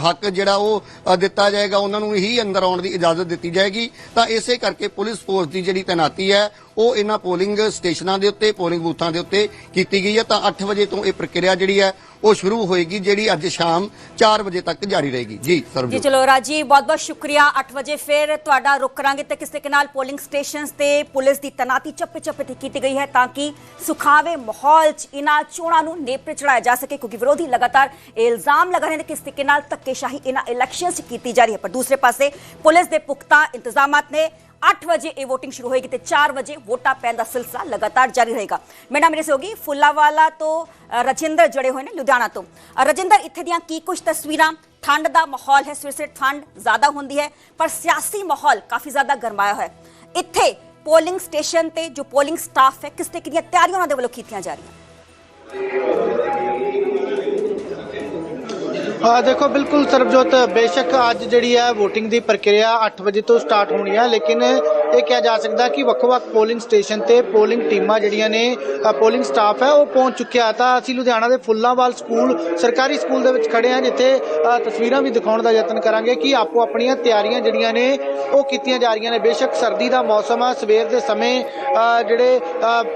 ਹੱਕ ਜਿਹੜਾ ਉਹ ਦਿੱਤਾ ਜਾਏਗਾ। ਉਹਨਾਂ ਨੂੰ ਹੀ ਅੰਦਰ ਆਉਣ ਦੀ ਇਜਾਜ਼ਤ ਦਿੱਤੀ ਜਾਏਗੀ। ਤਾਂ ਇਸੇ ਕਰਕੇ ਪੁਲਿਸ ਫੋਰਸ ਦੀ ਜਿਹੜੀ ਤੈਨਾਤੀ ਹੈ ਉਹ ਇਹਨਾਂ ਪੋਲਿੰਗ ਸਟੇਸ਼ਨਾਂ ਦੇ ਉੱਤੇ, ਪੋਲਿੰਗ ਬੂਥਾਂ ਦੇ ਉੱਤੇ ਕੀਤੀ ਗਈ ਹੈ। ਤਾਂ 8 ਵਜੇ ਤੋਂ ਇਹ ਪ੍ਰਕਿਰਿਆ ਜਿਹੜੀ ਹੈ, ਉਹ ਸ਼ੁਰੂ ਹੋਏਗੀ, ਜਿਹੜੀ ਅੱਜ ਸ਼ਾਮ 4 ਵਜੇ ਤੱਕ ਜਾਰੀ ਰਹੇਗੀ। ਜੀ ਜੀ, ਚਲੋ ਰਾਜੀ ਬਹੁਤ ਬਹੁਤ ਸ਼ੁਕਰੀਆ। 8 ਵਜੇ ਫਿਰ ਤੁਹਾਡਾ ਰੁਕ ਕਰਾਂਗੇ ਤੇ ਕਿਸੇ ਕੇ ਪੋਲਿੰਗ ਸਟੇਸ਼ਨਸ ਤੇ ਪੁਲਿਸ ਦੀ ਤਨਾਤੀ ਚੱਪੇ ਚੱਪੇ ਤੇ ਕੀਤੀ ਗਈ ਹੈ ਤਾਂ ਕਿ ਸੁਖਾਵੇ ਮਾਹੌਲ 'ਚ ਇਨਾਂ ਚੋਣਾਂ ਨੂੰ ਨੇਪਰੇ ਚੜਾਇਆ ਜਾ ਸਕੇ, ਕਿਉਂਕਿ ਵਿਰੋਧੀ ਲਗਾਤਾਰ ਇਹ ਇਲਜ਼ਾਮ ਲਗਾ ਰਹੇ ਨੇ ਕਿ ਕਿਸ ਤਰੀਕੇ ਨਾਲ ਧੱਕੇਸ਼ਾਹੀ ਇਹਨਾਂ ਇਲੈਕਸ਼ਨਸ 'ਚ ਕੀਤੀ ਜਾ ਰਹੀ ਹੈ। ਪਰ ਦੂਸਰੇ ਪਾਸੇ ਪੁਲਿਸ ਦੇ ਪੁਖਤਾ ਇੰਤਜ਼ਾਮਾਤ ਨੇ 8 ਵਜੇ ਇਹ VOTING ਸ਼ੁਰੂ ਹੋਏਗੀ ਤੇ 4 ਵਜੇ ਵੋਟਾਂ ਪੈਣ ਦਾ ਸਿਲਸਿਲਾ ਲਗਾਤਾਰ ਜਾਰੀ ਰਹੇਗਾ। ਮੇਰਾ ਮੇਰੇ ਸੇ ਹੋਗੀ ਫੁੱਲਾਵਾਲਾ ਤੋਂ ਰਜਿੰਦਰ ਜੜੇ ਹੋਏ ਨੇ ਲੁਧਿਆਣਾ ਤੋਂ। ਰਜਿੰਦਰ, ਇੱਥੇ ਦੀਆਂ ਕੀ ਕੁਝ ਤਸਵੀਰਾਂ? ਠੰਡ ਦਾ ਮਾਹੌਲ ਹੈ, ਸਵੇਰੇ ਸਵੇਰ ਠੰਡ ਜ਼ਿਆਦਾ ਹੁੰਦੀ ਹੈ, ਪਰ ਸਿਆਸੀ ਮਾਹੌਲ ਕਾਫੀ ਜ਼ਿਆਦਾ ਗਰਮਾਇਆ ਹੋਇਆ ਹੈ। ਇੱਥੇ ਪੋਲਿੰਗ ਸਟੇਸ਼ਨ ਤੇ ਜੋ ਪੋਲਿੰਗ ਸਟਾਫ ਹੈ, ਕਿਸ ਤਰੀਕੇ ਦੀਆਂ ਤਿਆਰੀਆਂ ਉਹਨਾਂ ਦੇ ਵੱਲੋਂ ਕੀਤੀਆਂ ਜਾ ਰਹੀਆਂ? ਹਾਂ, ਦੇਖੋ, ਬਿਲਕੁਲ ਸਰਬਜੋਤ, ਬੇਸ਼ੱਕ ਅੱਜ ਜਿਹੜੀ ਹੈ VOTING ਦੀ ਪ੍ਰਕਿਰਿਆ 8 ਵਜੇ ਤੋਂ ਸਟਾਰਟ ਹੋਣੀ ਹੈ, ਲੇਕਿਨ ਇਹ ਕਿਹਾ ਜਾ ਸਕਦਾ ਕਿ ਵੱਖ-ਵੱਖ ਪੋਲਿੰਗ ਸਟੇਸ਼ਨ ਤੇ ਪੋਲਿੰਗ ਟੀਮਾਂ ਜਿਹੜੀਆਂ ਨੇ ਪੋਲਿੰਗ ਸਟਾਫ ਹੈ, ਉਹ ਪਹੁੰਚ ਚੁੱਕਿਆ ਤਾਂ ਅਸੀਂ ਲੁਧਿਆਣਾ ਦੇ ਫੁੱਲਾਂਵਾਲ ਸਕੂਲ, ਸਰਕਾਰੀ ਸਕੂਲ ਦੇ ਵਿੱਚ ਖੜੇ ਹਾਂ, ਜਿੱਥੇ ਤਸਵੀਰਾਂ ਵੀ ਦਿਖਾਉਣ ਦਾ ਯਤਨ ਕਰਾਂਗੇ ਕਿ ਆਪੋ ਆਪਣੀਆਂ ਤਿਆਰੀਆਂ ਜਿਹੜੀਆਂ ਨੇ, ਉਹ ਕੀਤੀਆਂ ਜਾ ਰਹੀਆਂ ਨੇ। ਬੇਸ਼ੱਕ ਸਰਦੀ ਦਾ ਮੌਸਮ ਆ, ਸਵੇਰ ਦੇ ਸਮੇਂ ਜਿਹੜੇ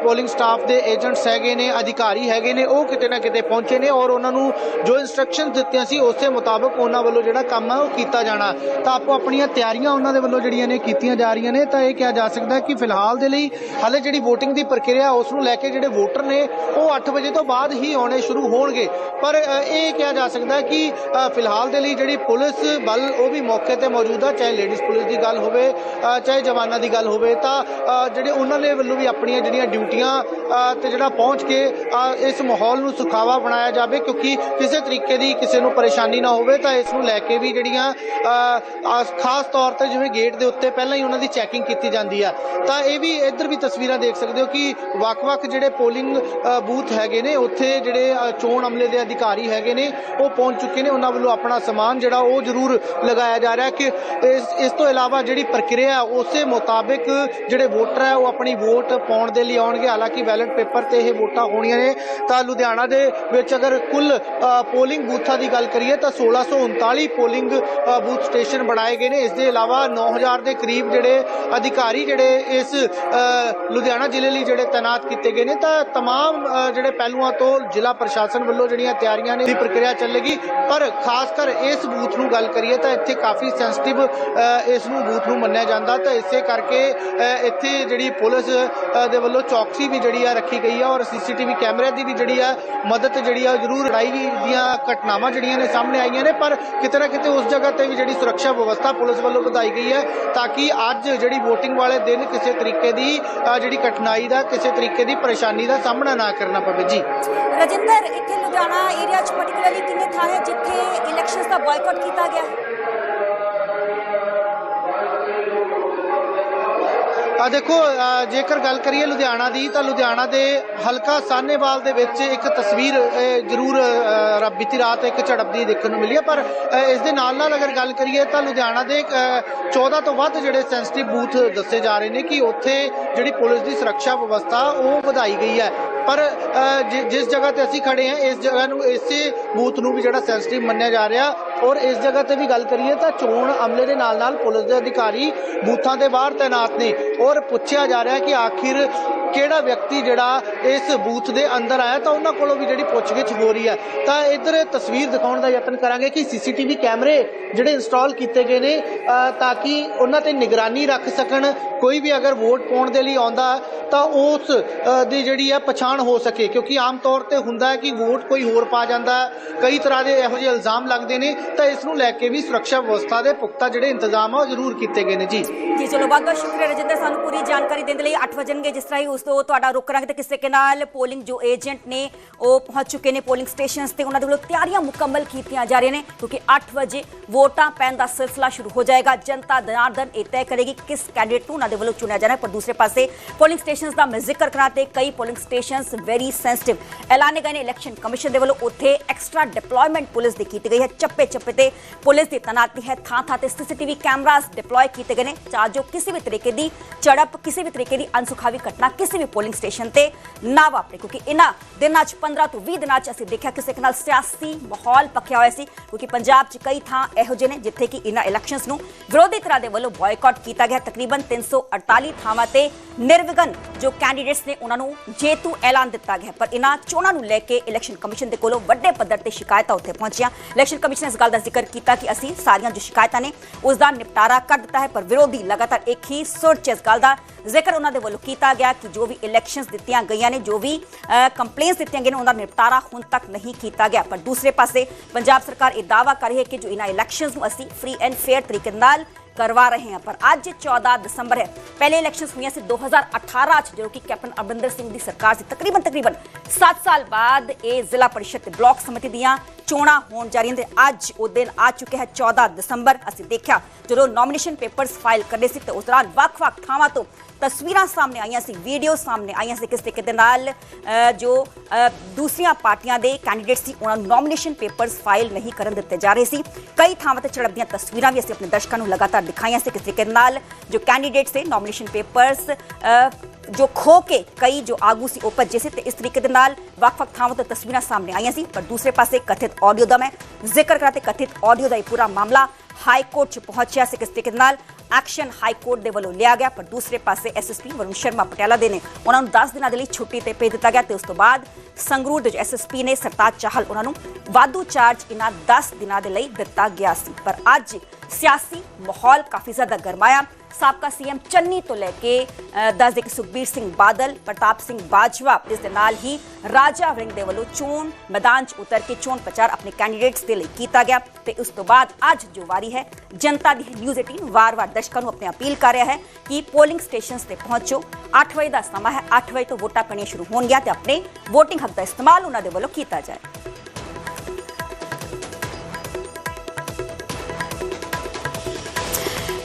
ਪੋਲਿੰਗ ਸਟਾਫ ਦੇ ਏਜੰਟਸ ਹੈਗੇ ਨੇ, ਅਧਿਕਾਰੀ ਹੈਗੇ ਨੇ, ਉਹ ਕਿਤੇ ਨਾ ਕਿਤੇ ਪਹੁੰਚੇ ਨੇ ਔਰ ਉਹਨਾਂ ਨੂੰ ਜੋ ਇਨਸਟਰਕਸ਼ਨ ਦਿੱਤੀਆਂ ਸੀ, ਉਸੇ ਮੁਤਾਬਕ ਉਹਨਾਂ ਵੱਲੋਂ ਜਿਹੜਾ ਕੰਮ ਆ ਉਹ ਕੀਤਾ ਜਾਣਾ। ਤਾਂ ਆਪੋ ਆਪਣੀਆਂ ਤਿਆਰੀਆਂ ਉਹਨਾਂ ਦੇ ਵੱਲੋਂ ਜਿਹੜੀਆਂ ਨੇ ਕੀਤੀਆਂ ਜਾ ਰਹੀਆਂ ਨੇ, ਤਾਂ ਇਹ ਕਿਹਾ ਜਾ ਸਕਦਾ ਕਿ ਫਿਲਹਾਲ ਦੇ ਲਈ ਹਾਲੇ ਜਿਹੜੀ VOTING ਦੀ ਪ੍ਰਕਿਰਿਆ ਉਸ ਨੂੰ ਲੈ ਕੇ ਜਿਹੜੇ ਵੋਟਰ ਨੇ, ਉਹ 8 ਵਜੇ ਤੋਂ ਬਾਅਦ ਹੀ ਆਉਣੇ ਸ਼ੁਰੂ ਹੋਣਗੇ। ਪਰ ਇਹ ਕਿਹਾ ਜਾ ਸਕਦਾ ਕਿ ਫਿਲਹਾਲ ਦੇ ਲਈ ਜਿਹੜੀ ਪੁਲਿਸ ਬਲ, ਉਹ ਵੀ ਮੌਕੇ ਤੇ ਮੌਜੂਦ ਆ, ਚਾਹੇ ਲੇਡੀਜ਼ ਪੁਲਿਸ ਦੀ ਗੱਲ ਹੋਵੇ ਚਾਹੇ ਜਵਾਨਾਂ ਦੀ ਗੱਲ ਹੋਵੇ, ਤਾਂ ਜਿਹੜੇ ਉਹਨਾਂ ਦੇ ਵੱਲੋਂ ਵੀ ਆਪਣੀਆਂ ਜਿਹੜੀਆਂ ਡਿਊਟੀਆਂ ਤੇ ਜਿਹੜਾ ਪਹੁੰਚ ਕੇ ਇਸ ਮਾਹੌਲ ਨੂੰ ਸੁਖਾਵਾ ਬਣਾਇਆ ਜਾਵੇ, ਕਿਉਂਕਿ ਕਿਸੇ ਤਰੀਕੇ ਦੀ ਕਿਸੇ ਨੂੰ ਪਰੇਸ਼ਾਨੀ ਨਾ ਹੋਵੇ ਤਾਂ ਇਸ ਨੂੰ ਲੈ ਕੇ ਵੀ ਜਿਹੜੀਆਂ ਖਾਸ ਤੌਰ ਤੇ ਜਿਵੇਂ ਗੇਟ ਦੇ ਉੱਤੇ ਪਹਿਲਾਂ ਹੀ ਉਹਨਾਂ ਦੀ ਚੈਕਿੰਗ ਕੀਤੀ ਜਾਂਦੀ ਆ। ਤਾਂ ਇਹ ਵੀ ਇੱਧਰ ਵੀ ਤਸਵੀਰਾਂ ਦੇਖ ਸਕਦੇ ਹੋ ਕਿ ਵੱਖ-ਵੱਖ ਜਿਹੜੇ ਪੋਲਿੰਗ ਬੂਥ ਹੈਗੇ ਨੇ, ਉੱਥੇ ਜਿਹੜੇ ਚੋਣ ਅਮਲੇ ਦੇ ਅਧਿਕਾਰੀ ਹੈਗੇ ਨੇ, ਉਹ ਪਹੁੰਚ ਚੁੱਕੇ ਨੇ। ਉਹਨਾਂ ਵੱਲੋਂ ਆਪਣਾ ਸਮਾਨ ਜਿਹੜਾ ਉਹ ਜ਼ਰੂਰ ਲਗਾਇਆ ਜਾ ਰਿਹਾ ਕਿ ਇਸ ਇਸ ਤੋਂ ਇਲਾਵਾ ਜਿਹੜੀ ਪ੍ਰਕਿਰਿਆ ਉਸੇ ਮੁਤਾਬਿਕ ਜਿਹੜੇ ਵੋਟਰ ਹੈ ਉਹ ਆਪਣੀ ਵੋਟ ਪਾਉਣ ਦੇ ਲਈ ਆਉਣਗੇ। ਹਾਲਾਂਕਿ ਬੈਲਟ ਪੇਪਰ ਤੇ ਇਹ ਵੋਟਾਂ ਹੋਣੀਆਂ ਨੇ। ਤਾਂ ਲੁਧਿਆਣਾ ਦੇ ਵਿੱਚ ਅਗਰ ਕੁੱਲ ਪੋਲਿੰਗ ਬੂਥਾਂ ਦੀ ਗੱਲ ਕਰੀਏ ਤਾਂ 1639 ਪੋਲਿੰਗ ਅ, ਬੂਥ ਸਟੇਸ਼ਨ ਬਣਾਏ ਗਏ ਨੇ ਇਸ ਦੇ ਇਲਾਵਾ 9000 ਦੇ ਕਰੀਬ ਜਿਹੜੇ ਅਧਿਕਾਰੀ ਜਿਹੜੇ ਇਸ ਅ, ਲੁਧਿਆਣਾ ਜ਼ਿਲ੍ਹੇ ਲਈ ਜਿਹੜੇ ਤਾਇਨਾਤ ਕੀਤੇ ਗਏ ਨੇ ਤਾਂ तमाम ਅ, ਜਿਹੜੇ ਪਹਿਲੂਆਂ ਤੋਂ ਜ਼ਿਲ੍ਹਾ ਪ੍ਰਸ਼ਾਸਨ ਵੱਲੋਂ ਜਿਹੜੀਆਂ ਤਿਆਰੀਆਂ ਨੇ ਦੀ ਪ੍ਰਕਿਰਿਆ ਚੱਲੇਗੀ ਪਰ ਖਾਸ ਕਰ ਇਸ ਬੂਥ ਨੂੰ ਗੱਲ ਕਰੀਏ ਤਾਂ ਇੱਥੇ ਕਾਫੀ ਸੈਂਸਿਟਿਵ ਇਸ ਨੂੰ ਬੂਥ ਨੂੰ ਮੰਨਿਆ ਜਾਂਦਾ ਤਾਂ ਇਸੇ ਕਰਕੇ ਅ, ਇੱਥੇ ਜਿਹੜੀ ਪੁਲਿਸ ਅ, ਦੇ ਵੱਲੋਂ ਚੌਕਸੀ ਵੀ ਜਿਹੜੀ ਆ ਰੱਖੀ ਗਈ ਆ ਔਰ ਸੀਸੀਟੀਵੀ ਕੈਮਰੇ ਦੀ ਵੀ ਜਿਹੜੀ ਆ ਮਦਦ ਜਿਹੜੀ ਆ ਜ਼ਰੂਰ ਲੜਾਈ ਦੀਆਂ ਘਟਨਾਵਾਂ ਜਿਹੜੀਆਂ ਨੇ ਸਾਹਮਣੇ ਆਈਆਂ ਨੇ, ਪਰ ਕਿਤੇ ਨਾ ਕਿਤੇ ਉਸ ਜਗ੍ਹਾ ਤੇ ਵੀ ਜਿਹੜੀ ਸੁਰੱਖਿਆ ਵਿਵਸਥਾ ਪੁਲਿਸ ਵੱਲੋਂ ਵਧਾਈ ਗਈ ਹੈ ਤਾਂ ਕਿ ਅੱਜ ਜਿਹੜੀ VOTING ਵਾਲੇ ਦਿਨ ਕਿਸੇ ਤਰੀਕੇ ਦੀ ਜਿਹੜੀ ਕਠਿਨਾਈ ਦਾ, ਕਿਸੇ ਤਰੀਕੇ ਦੀ ਪਰੇਸ਼ਾਨੀ ਦਾ ਸਾਹਮਣਾ ਨਾ ਕਰਨਾ ਪਵੇ। ਜੀ। ਰਜਿੰਦਰ, ਇੱਥੇ ਲੁਧਿਆਣਾ ਏਰੀਆ 'ਚ ਪਾਰਟਿਕੂਲਰਲੀ ਕਿੰਨੇ ਥਾਂ ਹੈ ਜਿੱਥੇ ਇਲੈਕਸ਼ਨਸ ਦਾ ਬਾਇਕਾਟ ਕੀਤਾ ਗਿਆ ਹੈ? ਆ ਦੇਖੋ ਜੇਕਰ ਗੱਲ ਕਰੀਏ ਲੁਧਿਆਣਾ ਦੀ ਤਾਂ ਲੁਧਿਆਣਾ ਦੇ ਹਲਕਾ ਸਾਨੇਵਾਲ ਦੇ ਵਿੱਚ ਇੱਕ ਤਸਵੀਰ ਜ਼ਰੂਰ ਬੀਤੀ ਰਾਤ ਇੱਕ ਝੜਪ ਦੀ ਦੇਖਣ ਨੂੰ ਮਿਲੀ ਹੈ ਪਰ ਇਸ ਦੇ ਨਾਲ ਨਾਲ ਅਗਰ ਗੱਲ ਕਰੀਏ ਤਾਂ ਲੁਧਿਆਣਾ ਦੇ ਅ, 14 ਤੋਂ ਵੱਧ ਜਿਹੜੇ ਸੈਂਸਿਟਿਵ ਬੂਥ ਦੱਸੇ ਜਾ ਰਹੇ ਨੇ ਕਿ ਉੱਥੇ ਜਿਹੜੀ ਪੁਲਿਸ ਦੀ ਸੁਰੱਖਿਆ ਵਿਵਸਥਾ ਉਹ ਵਧਾਈ ਗਈ ਹੈ। ਪਰ ਅ, ਜਿਸ ਜਗ੍ਹਾ ਤੇ ਅਸੀਂ ਖੜੇ ਹਾਂ ਇਸ ਜਗ੍ਹਾ ਨੂੰ ਇਸੇ ਬੂਥ ਨੂੰ ਵੀ ਜਿਹੜਾ ਸੈਂਸਿਟਿਵ ਮੰਨਿਆ ਜਾ ਰਿਹਾ ਔਰ ਇਸ ਜਗ੍ਹਾ ਤੇ ਵੀ ਗੱਲ ਕਰੀਏ ਤਾਂ ਚੋਣ ਅਮਲੇ ਦੇ ਨਾਲ ਨਾਲ ਪੁਲਿਸ ਦੇ ਅਧਿਕਾਰੀ ਬੂਥਾਂ ਦੇ ਬਾਹਰ ਤਾਇਨਾਤ ਨੇ ਔਰ ਪੁੱਛਿਆ ਜਾ ਰਿਹਾ ਕਿ ਆਖਿਰ ਕਿਹੜਾ ਵਿਅਕਤੀ ਜਿਹੜਾ ਇਸ ਬੂਥ ਦੇ ਅੰਦਰ ਆਇਆ ਤਾਂ ਉਹਨਾਂ ਕੋਲੋਂ ਵੀ ਜਿਹੜੀ ਪੁੱਛਗਿੱਛ ਹੋ ਰਹੀ ਹੈ। ਤਾਂ ਇੱਧਰ ਤਸਵੀਰ ਦਿਖਾਉਣ ਦਾ ਯਤਨ ਕਰਾਂਗੇ ਕਿ ਸੀਸੀਟੀਵੀ ਕੈਮਰੇ ਜਿਹੜੇ ਇੰਸਟਾਲ ਕੀਤੇ ਗਏ ਨੇ ਤਾਂ ਕਿ ਉਹਨਾਂ ਤੇ ਨਿਗਰਾਨੀ ਰੱਖ ਸਕਣ। ਕੋਈ ਵੀ ਅਗਰ ਵੋਟ ਪਾਉਣ ਦੇ ਲਈ ਆਉਂਦਾ ਤਾਂ ਉਸ ਦੀ ਜਿਹੜੀ ਹੈ ਪਛਾਣ ਹੋ ਸਕੇ। ਕਿਉਂਕਿ ਆਮ ਤੌਰ ਤੇ ਹੁੰਦਾ ਹੈ ਕਿ ਵੋਟ ਕੋਈ ਹੋਰ ਪਾ ਜਾਂਦਾ। ਕਈ ਤਰ੍ਹਾਂ ਦੇ ਇਹੋ ਜਿਹੇ ਇਲਜ਼ਾਮ ਲੱਗਦੇ ਨੇ, ਤਾਂ ਇਸ ਨੂੰ ਲੈ ਕੇ ਵੀ ਸੁਰੱਖਿਆ ਵਿਵਸਥਾ ਦੇ ਪੁਖਤਾ ਜਿਹੜੇ ਇੰਤਜ਼ਾਮ ਆ ਉਹ ਜ਼ਰੂਰ ਕੀਤੇ ਗਏ ਨੇ। ਜੀ। ਜੀ, ਚਲੋ ਬਹੁਤ ਬਹੁਤ ਸ਼ੁਕਰੀਆ ਰਜਿੰਦਰ ਸਾਨੂੰ ਪੂਰੀ ਜਾਣਕਾਰੀ ਦੇਣ ਦੇ ਲਈ। 8 ਵਜਣਗੇ ਜਿਸ ਤਰ੍ਹਾਂ ਹੀ ਉਸ ਤੋਂ ਤੁਹਾਡਾ ਰੁਕ ਰੱਖ ਤੇ ਕਿਸੇ ਕੇ ਨਾਲ? ਪੋਲਿੰਗ ਜੋ ਏਜੰਟ ਨੇ, ਉਹ ਪਹੁੰਚ ਚੁੱਕੇ ਨੇ ਪੋਲਿੰਗ ਸਟੇਸ਼ਨਸ ਤੇ। ਉਹਨਾਂ ਦੇ ਵੱਲੋਂ ਤਿਆਰੀਆਂ ਮੁਕੰਮਲ ਕੀਤੀਆਂ ਜਾ ਰਹੀਆਂ ਨੇ, ਕਿਉਂਕਿ 8 ਵਜੇ ਵੋਟਾਂ ਪੈਣ ਦਾ ਸਿਲਸਿਲਾ ਸ਼ੁਰੂ ਹੋ ਜਾਏਗਾ। ਜਨਤਾ ਦਨਾਰਦਨ ਇਹ ਤੈਅ ਕਰੇਗੀ ਕਿਸ ਕੈਂਡੀਡੇਟ ਨੂੰ ਉਹਨਾਂ ਦੇ ਵੱਲੋਂ ਚੁਣਿਆ ਜਾਣਾ ਹੈ। ਪਰ ਦੂਸਰੇ ਪਾਸੇ ਪੋਲਿੰਗ ਸਟੇਸ਼ਨਸ ਦਾ ਮੈਂ ਜ਼ਿਕਰ ਕਰਾਂ ਤੇ ਕਈ ਪੋਲਿੰਗ ਸਟੇਸ਼ਨਸ ਵੈਰੀ ਸੈਂਸਿਟਿਵ ਐਲਾਨੇ ਗਏ ਨੇ ਇਲੈਕਸ਼ਨ ਕਮਿਸ਼ਨ ਦੇ ਵੱਲੋਂ। ਉੱਥੇ ਐਕਸਟਰਾ ਡਿਪਲੋਇਮੈਂਟ ਪੁਲਿਸ ਦੀ ਕੀਤੀ ਗਈ ਹੈ। ਚੱਪੇ ਚੱਪੇ ਤੇ ਪੁਲਿਸ ਦੀ ਤੈਨਾਤੀ ਹੈ। ਥਾਂ ਥਾਂ ਤੇ ਸੀਸੀਟੀਵੀ ਕੈਮਰਾਸ ਡਿਪਲੋਏ ਕੀਤੇ ਗਏ ਨੇ। ਤਾਂ ਜੋ ਕਿਸੇ ਵੀ ਤਰੀਕੇ ਦੀ ਝੜਪ, ਕਿਸੇ ਵੀ ਤਰੀਕੇ ਦੀ ਅਨਸੁਖਾਵੀ ਘਟਨਾ, ਕਿਸ ਵੀ ਪੋਲਿੰਗ ਸਟੇਸ਼ਨ ਤੇ ਨਾ ਵਾਪਰੇ, ਕਿਉਂਕਿ ਇਹਨਾਂ ਦਿਨਾਂ 'ਚ 15 ਤੋਂ 20 ਦਿਨਾਂ 'ਚ ਅਸੀਂ ਦੇਖਿਆ ਕਿਸੇ ਨਾਲ ਸਿਆਸੀ ਮਾਹੌਲ ਪੱਕਿਆ ਹੋਇਆ ਸੀ, ਕਿਉਂਕਿ ਪੰਜਾਬ 'ਚ ਕਈ ਥਾਂ ਇਹੋ ਜਿਹੇ ਨੇ ਜਿੱਥੇ ਕਿ ਇਹਨਾਂ ਇਲੈਕਸ਼ਨਸ ਨੂੰ ਵਿਰੋਧੀ ਧਿਰਾਂ ਦੇ ਵੱਲੋਂ ਬਾਇਕਾਟ ਕੀਤਾ ਗਿਆ। ਤਕਰੀਬਨ 348 ਥਾਵਾਂ ਤੇ ਨਿਰਵਿਘਨ ਜੋ ਕੈਂਡੀਡੇਟਸ ਨੇ ਉਹਨਾਂ ਨੂੰ ਜੇਤੂ ਐਲਾਨ ਦਿੱਤਾ ਗਿਆ। ਪਰ ਇਹਨਾਂ ਚੋਣਾਂ ਨੂੰ ਲੈ ਕੇ ਇਲੈਕਸ਼ਨ ਕਮਿਸ਼ਨ ਦੇ ਕੋਲੋਂ ਵੱਡੇ ਪੱਧਰ ਤੇ ਸ਼ਿਕਾਇਤਾਂ ਉੱਥੇ ਪਹੁੰਚੀਆਂ। ਇਲੈਕਸ਼ਨ ਕਮਿਸ਼ਨ ਨੇ ਇਸ ਗੱਲ ਦਾ ਜ਼ਿਕਰ ਕੀਤਾ ਕਿ ਅਸੀਂ ਸਾਰੀਆਂ ਜੋ ਸ਼ਿਕਾਇਤਾਂ ਨੇ ਉਸ ਦਾ ਨਿਪਟਾਰਾ ਕਰ ਦਿੱਤਾ ਹੈ, ਪਰ ਵਿਰੋਧੀ ਲਗਾਤਾਰ ਇੱਕ ਹੀ ਸੁਰ 'ਚ ਇਸ ਗੱਲ ਦਾ ਜ਼ਿਕਰ ਉਹਨਾਂ ਦੇ ਵੱਲੋਂ ਕੀਤਾ ਗਿਆ ਕਿ ਜੋ ਜੋ ਵੀ ਇਲੈਕਸ਼ਨਸ ਦਿੱਤੀਆਂ ਗਈਆਂ ਨੇ, ਜੋ ਵੀ ਕੰਪਲੇਂਟਸ ਦਿੱਤੀਆਂ ਗਈਆਂ ਨੇ ਉਹਨਾਂ ਦਾ ਨਿਪਟਾਰਾ ਹੁਣ ਤੱਕ ਨਹੀਂ ਕੀਤਾ ਗਿਆ। ਪਰ ਦੂਸਰੇ ਪਾਸੇ ਪੰਜਾਬ ਸਰਕਾਰ ਇਹ ਦਾਅਵਾ ਕਰ ਰਹੀ ਹੈ ਕਿ ਜੋ ਇਹਨਾਂ ਇਲੈਕਸ਼ਨਸ ਨੂੰ ਅਸੀਂ ਫ੍ਰੀ ਐਂਡ ਫੇਅਰ ਤਰੀਕੇ ਨਾਲ ਕਰਵਾ ਰਹੇ ਹਾਂ। ਪਰ ਅੱਜ 14 ਦਸੰਬਰ ਹੈ। ਪਹਿਲੇ ਇਲੈਕਸ਼ਨਸ ਹੋਈਆਂ ਸੀ 2018 ਚ, ਜਦੋਂ ਕਿ ਕੈਪਟਨ ਅਮਰਿੰਦਰ ਸਿੰਘ ਦੀ ਸਰਕਾਰ ਸੀ। ਤਕਰੀਬਨ ਤਕਰੀਬਨ 7 ਸਾਲ ਬਾਅਦ ਇਹ ਜ਼ਿਲ੍ਹਾ ਪਰਿਸ਼ਦ ਤੇ ਬਲਾਕ ਸਮਿਤੀ ਦੀਆਂ ਚੋਣਾਂ ਹੋਣ ਜਾ ਰਹੀਆਂ ਤੇ ਅੱਜ ਉਹ ਦਿਨ ਆ ਚੁੱਕਿਆ ਹੈ 14 ਦਸੰਬਰ। ਅਸੀਂ ਦੇਖਿਆ, ਜਦੋਂ ਨੋਮੀਨੇਸ਼ਨ ਪੇਪਰਸ ਫਾਈਲ ਕਰਨੇ ਸੀ ਤੇ ਉਸ ਦੌਰਾਨ ਵੱਖ-ਵੱਖ ਥਾਵਾਂ ਤੋਂ ਤਸਵੀਰਾਂ ਸਾਹਮਣੇ ਆਈਆਂ ਸੀ ਵੀਡੀਓ ਸਾਹਮਣੇ ਆਈਆਂ ਸੀ। ਕਿਸ ਤਰੀਕੇ ਦੇ ਨਾਲ ਜੋ ਦੂਸਰੀਆਂ ਪਾਰਟੀਆਂ ਦੇ ਕੈਂਡੀਡੇਟ ਸੀ, ਉਹਨਾਂ ਨੂੰ ਨੋਮੀਨੇਸ਼ਨ ਪੇਪਰਸ ਫਾਈਲ ਨਹੀਂ ਕਰਨ ਦਿੱਤੇ ਜਾ ਰਹੇ ਸੀ। ਕਈ ਥਾਵਾਂ ਤੇ ਝੜਪ ਦੀਆਂ ਤਸਵੀਰਾਂ ਵੀ ਅਸੀਂ ਆਪਣੇ ਦਰਸ਼ਕਾਂ ਨੂੰ ਲਗਾਤਾਰ ਦਿਖਾਈਆਂ ਸੀ ਕਿਸ ਤਰੀਕੇ ਦੇ ਨਾਲ ਜੋ ਕੈਂਡੀਡੇਟ ਸੀ ਨੋਮੀਨੇਸ਼ਨ ਪੇਪਰਸ ਜੋ ਖੋ ਕੇ ਕਈ ਜੋ ਆਗੂ ਸੀ ਉਹ ਭੱਜੇ ਸੀ ਤੇ ਇਸ ਤਰੀਕੇ ਦੇ ਨਾਲ ਵੱਖ-ਵੱਖ ਥਾਵਾਂ ਤੋਂ ਤਸਵੀਰਾਂ ਸਾਹਮਣੇ ਆਈਆਂ ਸੀ ਪਰ ਦੂਸਰੇ ਪਾਸੇ ਕਥਿਤ ਆਡੀਓ ਦਾ ਮੈਂ ਜ਼ਿਕਰ ਕਰਾਂ ਤੇ ਕਥਿਤ ਆਡੀਓ ਦਾ ਇਹ ਪੂਰਾ ਮਾਮਲਾ ਹਾਈ ਕੋਰਟ 'ਚ ਪਹੁੰਚਿਆ ਸੀ ਕਿਸ ਤਰੀਕੇ ਦੇ ਨਾਲ ਐਕਸ਼ਨ ਹਾਈ ਕੋਰਟ ਦੇ ਵੱਲੋਂ ਲਿਆ ਗਿਆ, ਪਰ ਦੂਸਰੇ ਪਾਸੇ ਐਸਐਸਪੀ ਵਰੁਣ ਸ਼ਰਮਾ ਪਟਿਆਲਾ ਦੇ ਨੇ। ਉਹਨਾਂ ਨੂੰ 10 ਦਿਨਾਂ ਦੇ ਲਈ ਛੁੱਟੀ ਤੇ ਭੇਜ ਦਿੱਤਾ ਗਿਆ ਤੇ ਉਸ ਤੋਂ ਬਾਅਦ ਸੰਗਰੂਰ ਦੇ ਐਸਐਸਪੀ ਨੇ ਸਰਤਾਜ ਚਾਹਲ ਉਹਨਾਂ ਨੂੰ ਵਾਧੂ ਚਾਰਜ ਇਹਨਾਂ 10 ਦਿਨਾਂ ਦੇ ਲਈ ਦਿੱਤਾ ਗਿਆ ਸੀ। ਪਰ ਅੱਜ ਸਿਆਸੀ ਮਾਹੌਲ ਕਾਫੀ ਜ਼ਿਆਦਾ ਗਰਮਾਇਆ। ਸਾਬਕਾ ਸੀਐਮ ਚੰਨੀ ਤੋਂ ਲੈ ਕੇ ਅ, ਦੱਸ ਦੇ ਕਿ ਸੁਖਬੀਰ ਸਿੰਘ ਬਾਦਲ ਪ੍ਰਤਾਪ ਸਿੰਘ ਬਾਜਵਾ ਇਸ ਦੇ ਨਾਲ ਹੀ ਰਾਜਾ ਵੜਿੰਗ ਦੇ ਵੱਲੋਂ ਚੋਣ ਮੈਦਾਨ 'ਚ ਉਤਰ ਕੇ ਚੋਣ ਪ੍ਰਚਾਰ ਆਪਣੇ ਕੈਂਡੀਡੇਟਸ ਦੇ ਲਈ ਕੀਤਾ ਗਿਆ ਤੇ ਉਸ ਤੋਂ ਬਾਅਦ ਅੱਜ ਜੋ ਵਾਰੀ ਹੈ ਜਨਤਾ ਦੀ ਹੈ ਨਿਊਜ਼ 18 ਵਾਰ-ਵਾਰ ਦਰਸ਼ਕਾਂ ਨੂੰ ਆਪਣੀ ਅਪੀਲ ਕਰ ਰਿਹਾ ਹੈ ਕਿ ਪੋਲਿੰਗ ਸਟੇਸ਼ਨਸ ਤੇ ਪਹੁੰਚੋ 8 ਵਜੇ ਦਾ ਸਮਾਂ ਹੈ 8 ਵਜੇ ਤੋਂ ਵੋਟਾਂ ਪੈਣੀਆਂ ਸ਼ੁਰੂ ਹੋਣਗੀਆਂ ਤੇ ਆਪਣੇ VOTING ਹੱਕ ਦਾ ਇਸਤੇਮਾਲ ਉਹਨਾਂ ਦੇ ਵੱਲੋਂ ਕੀਤਾ ਜਾਏ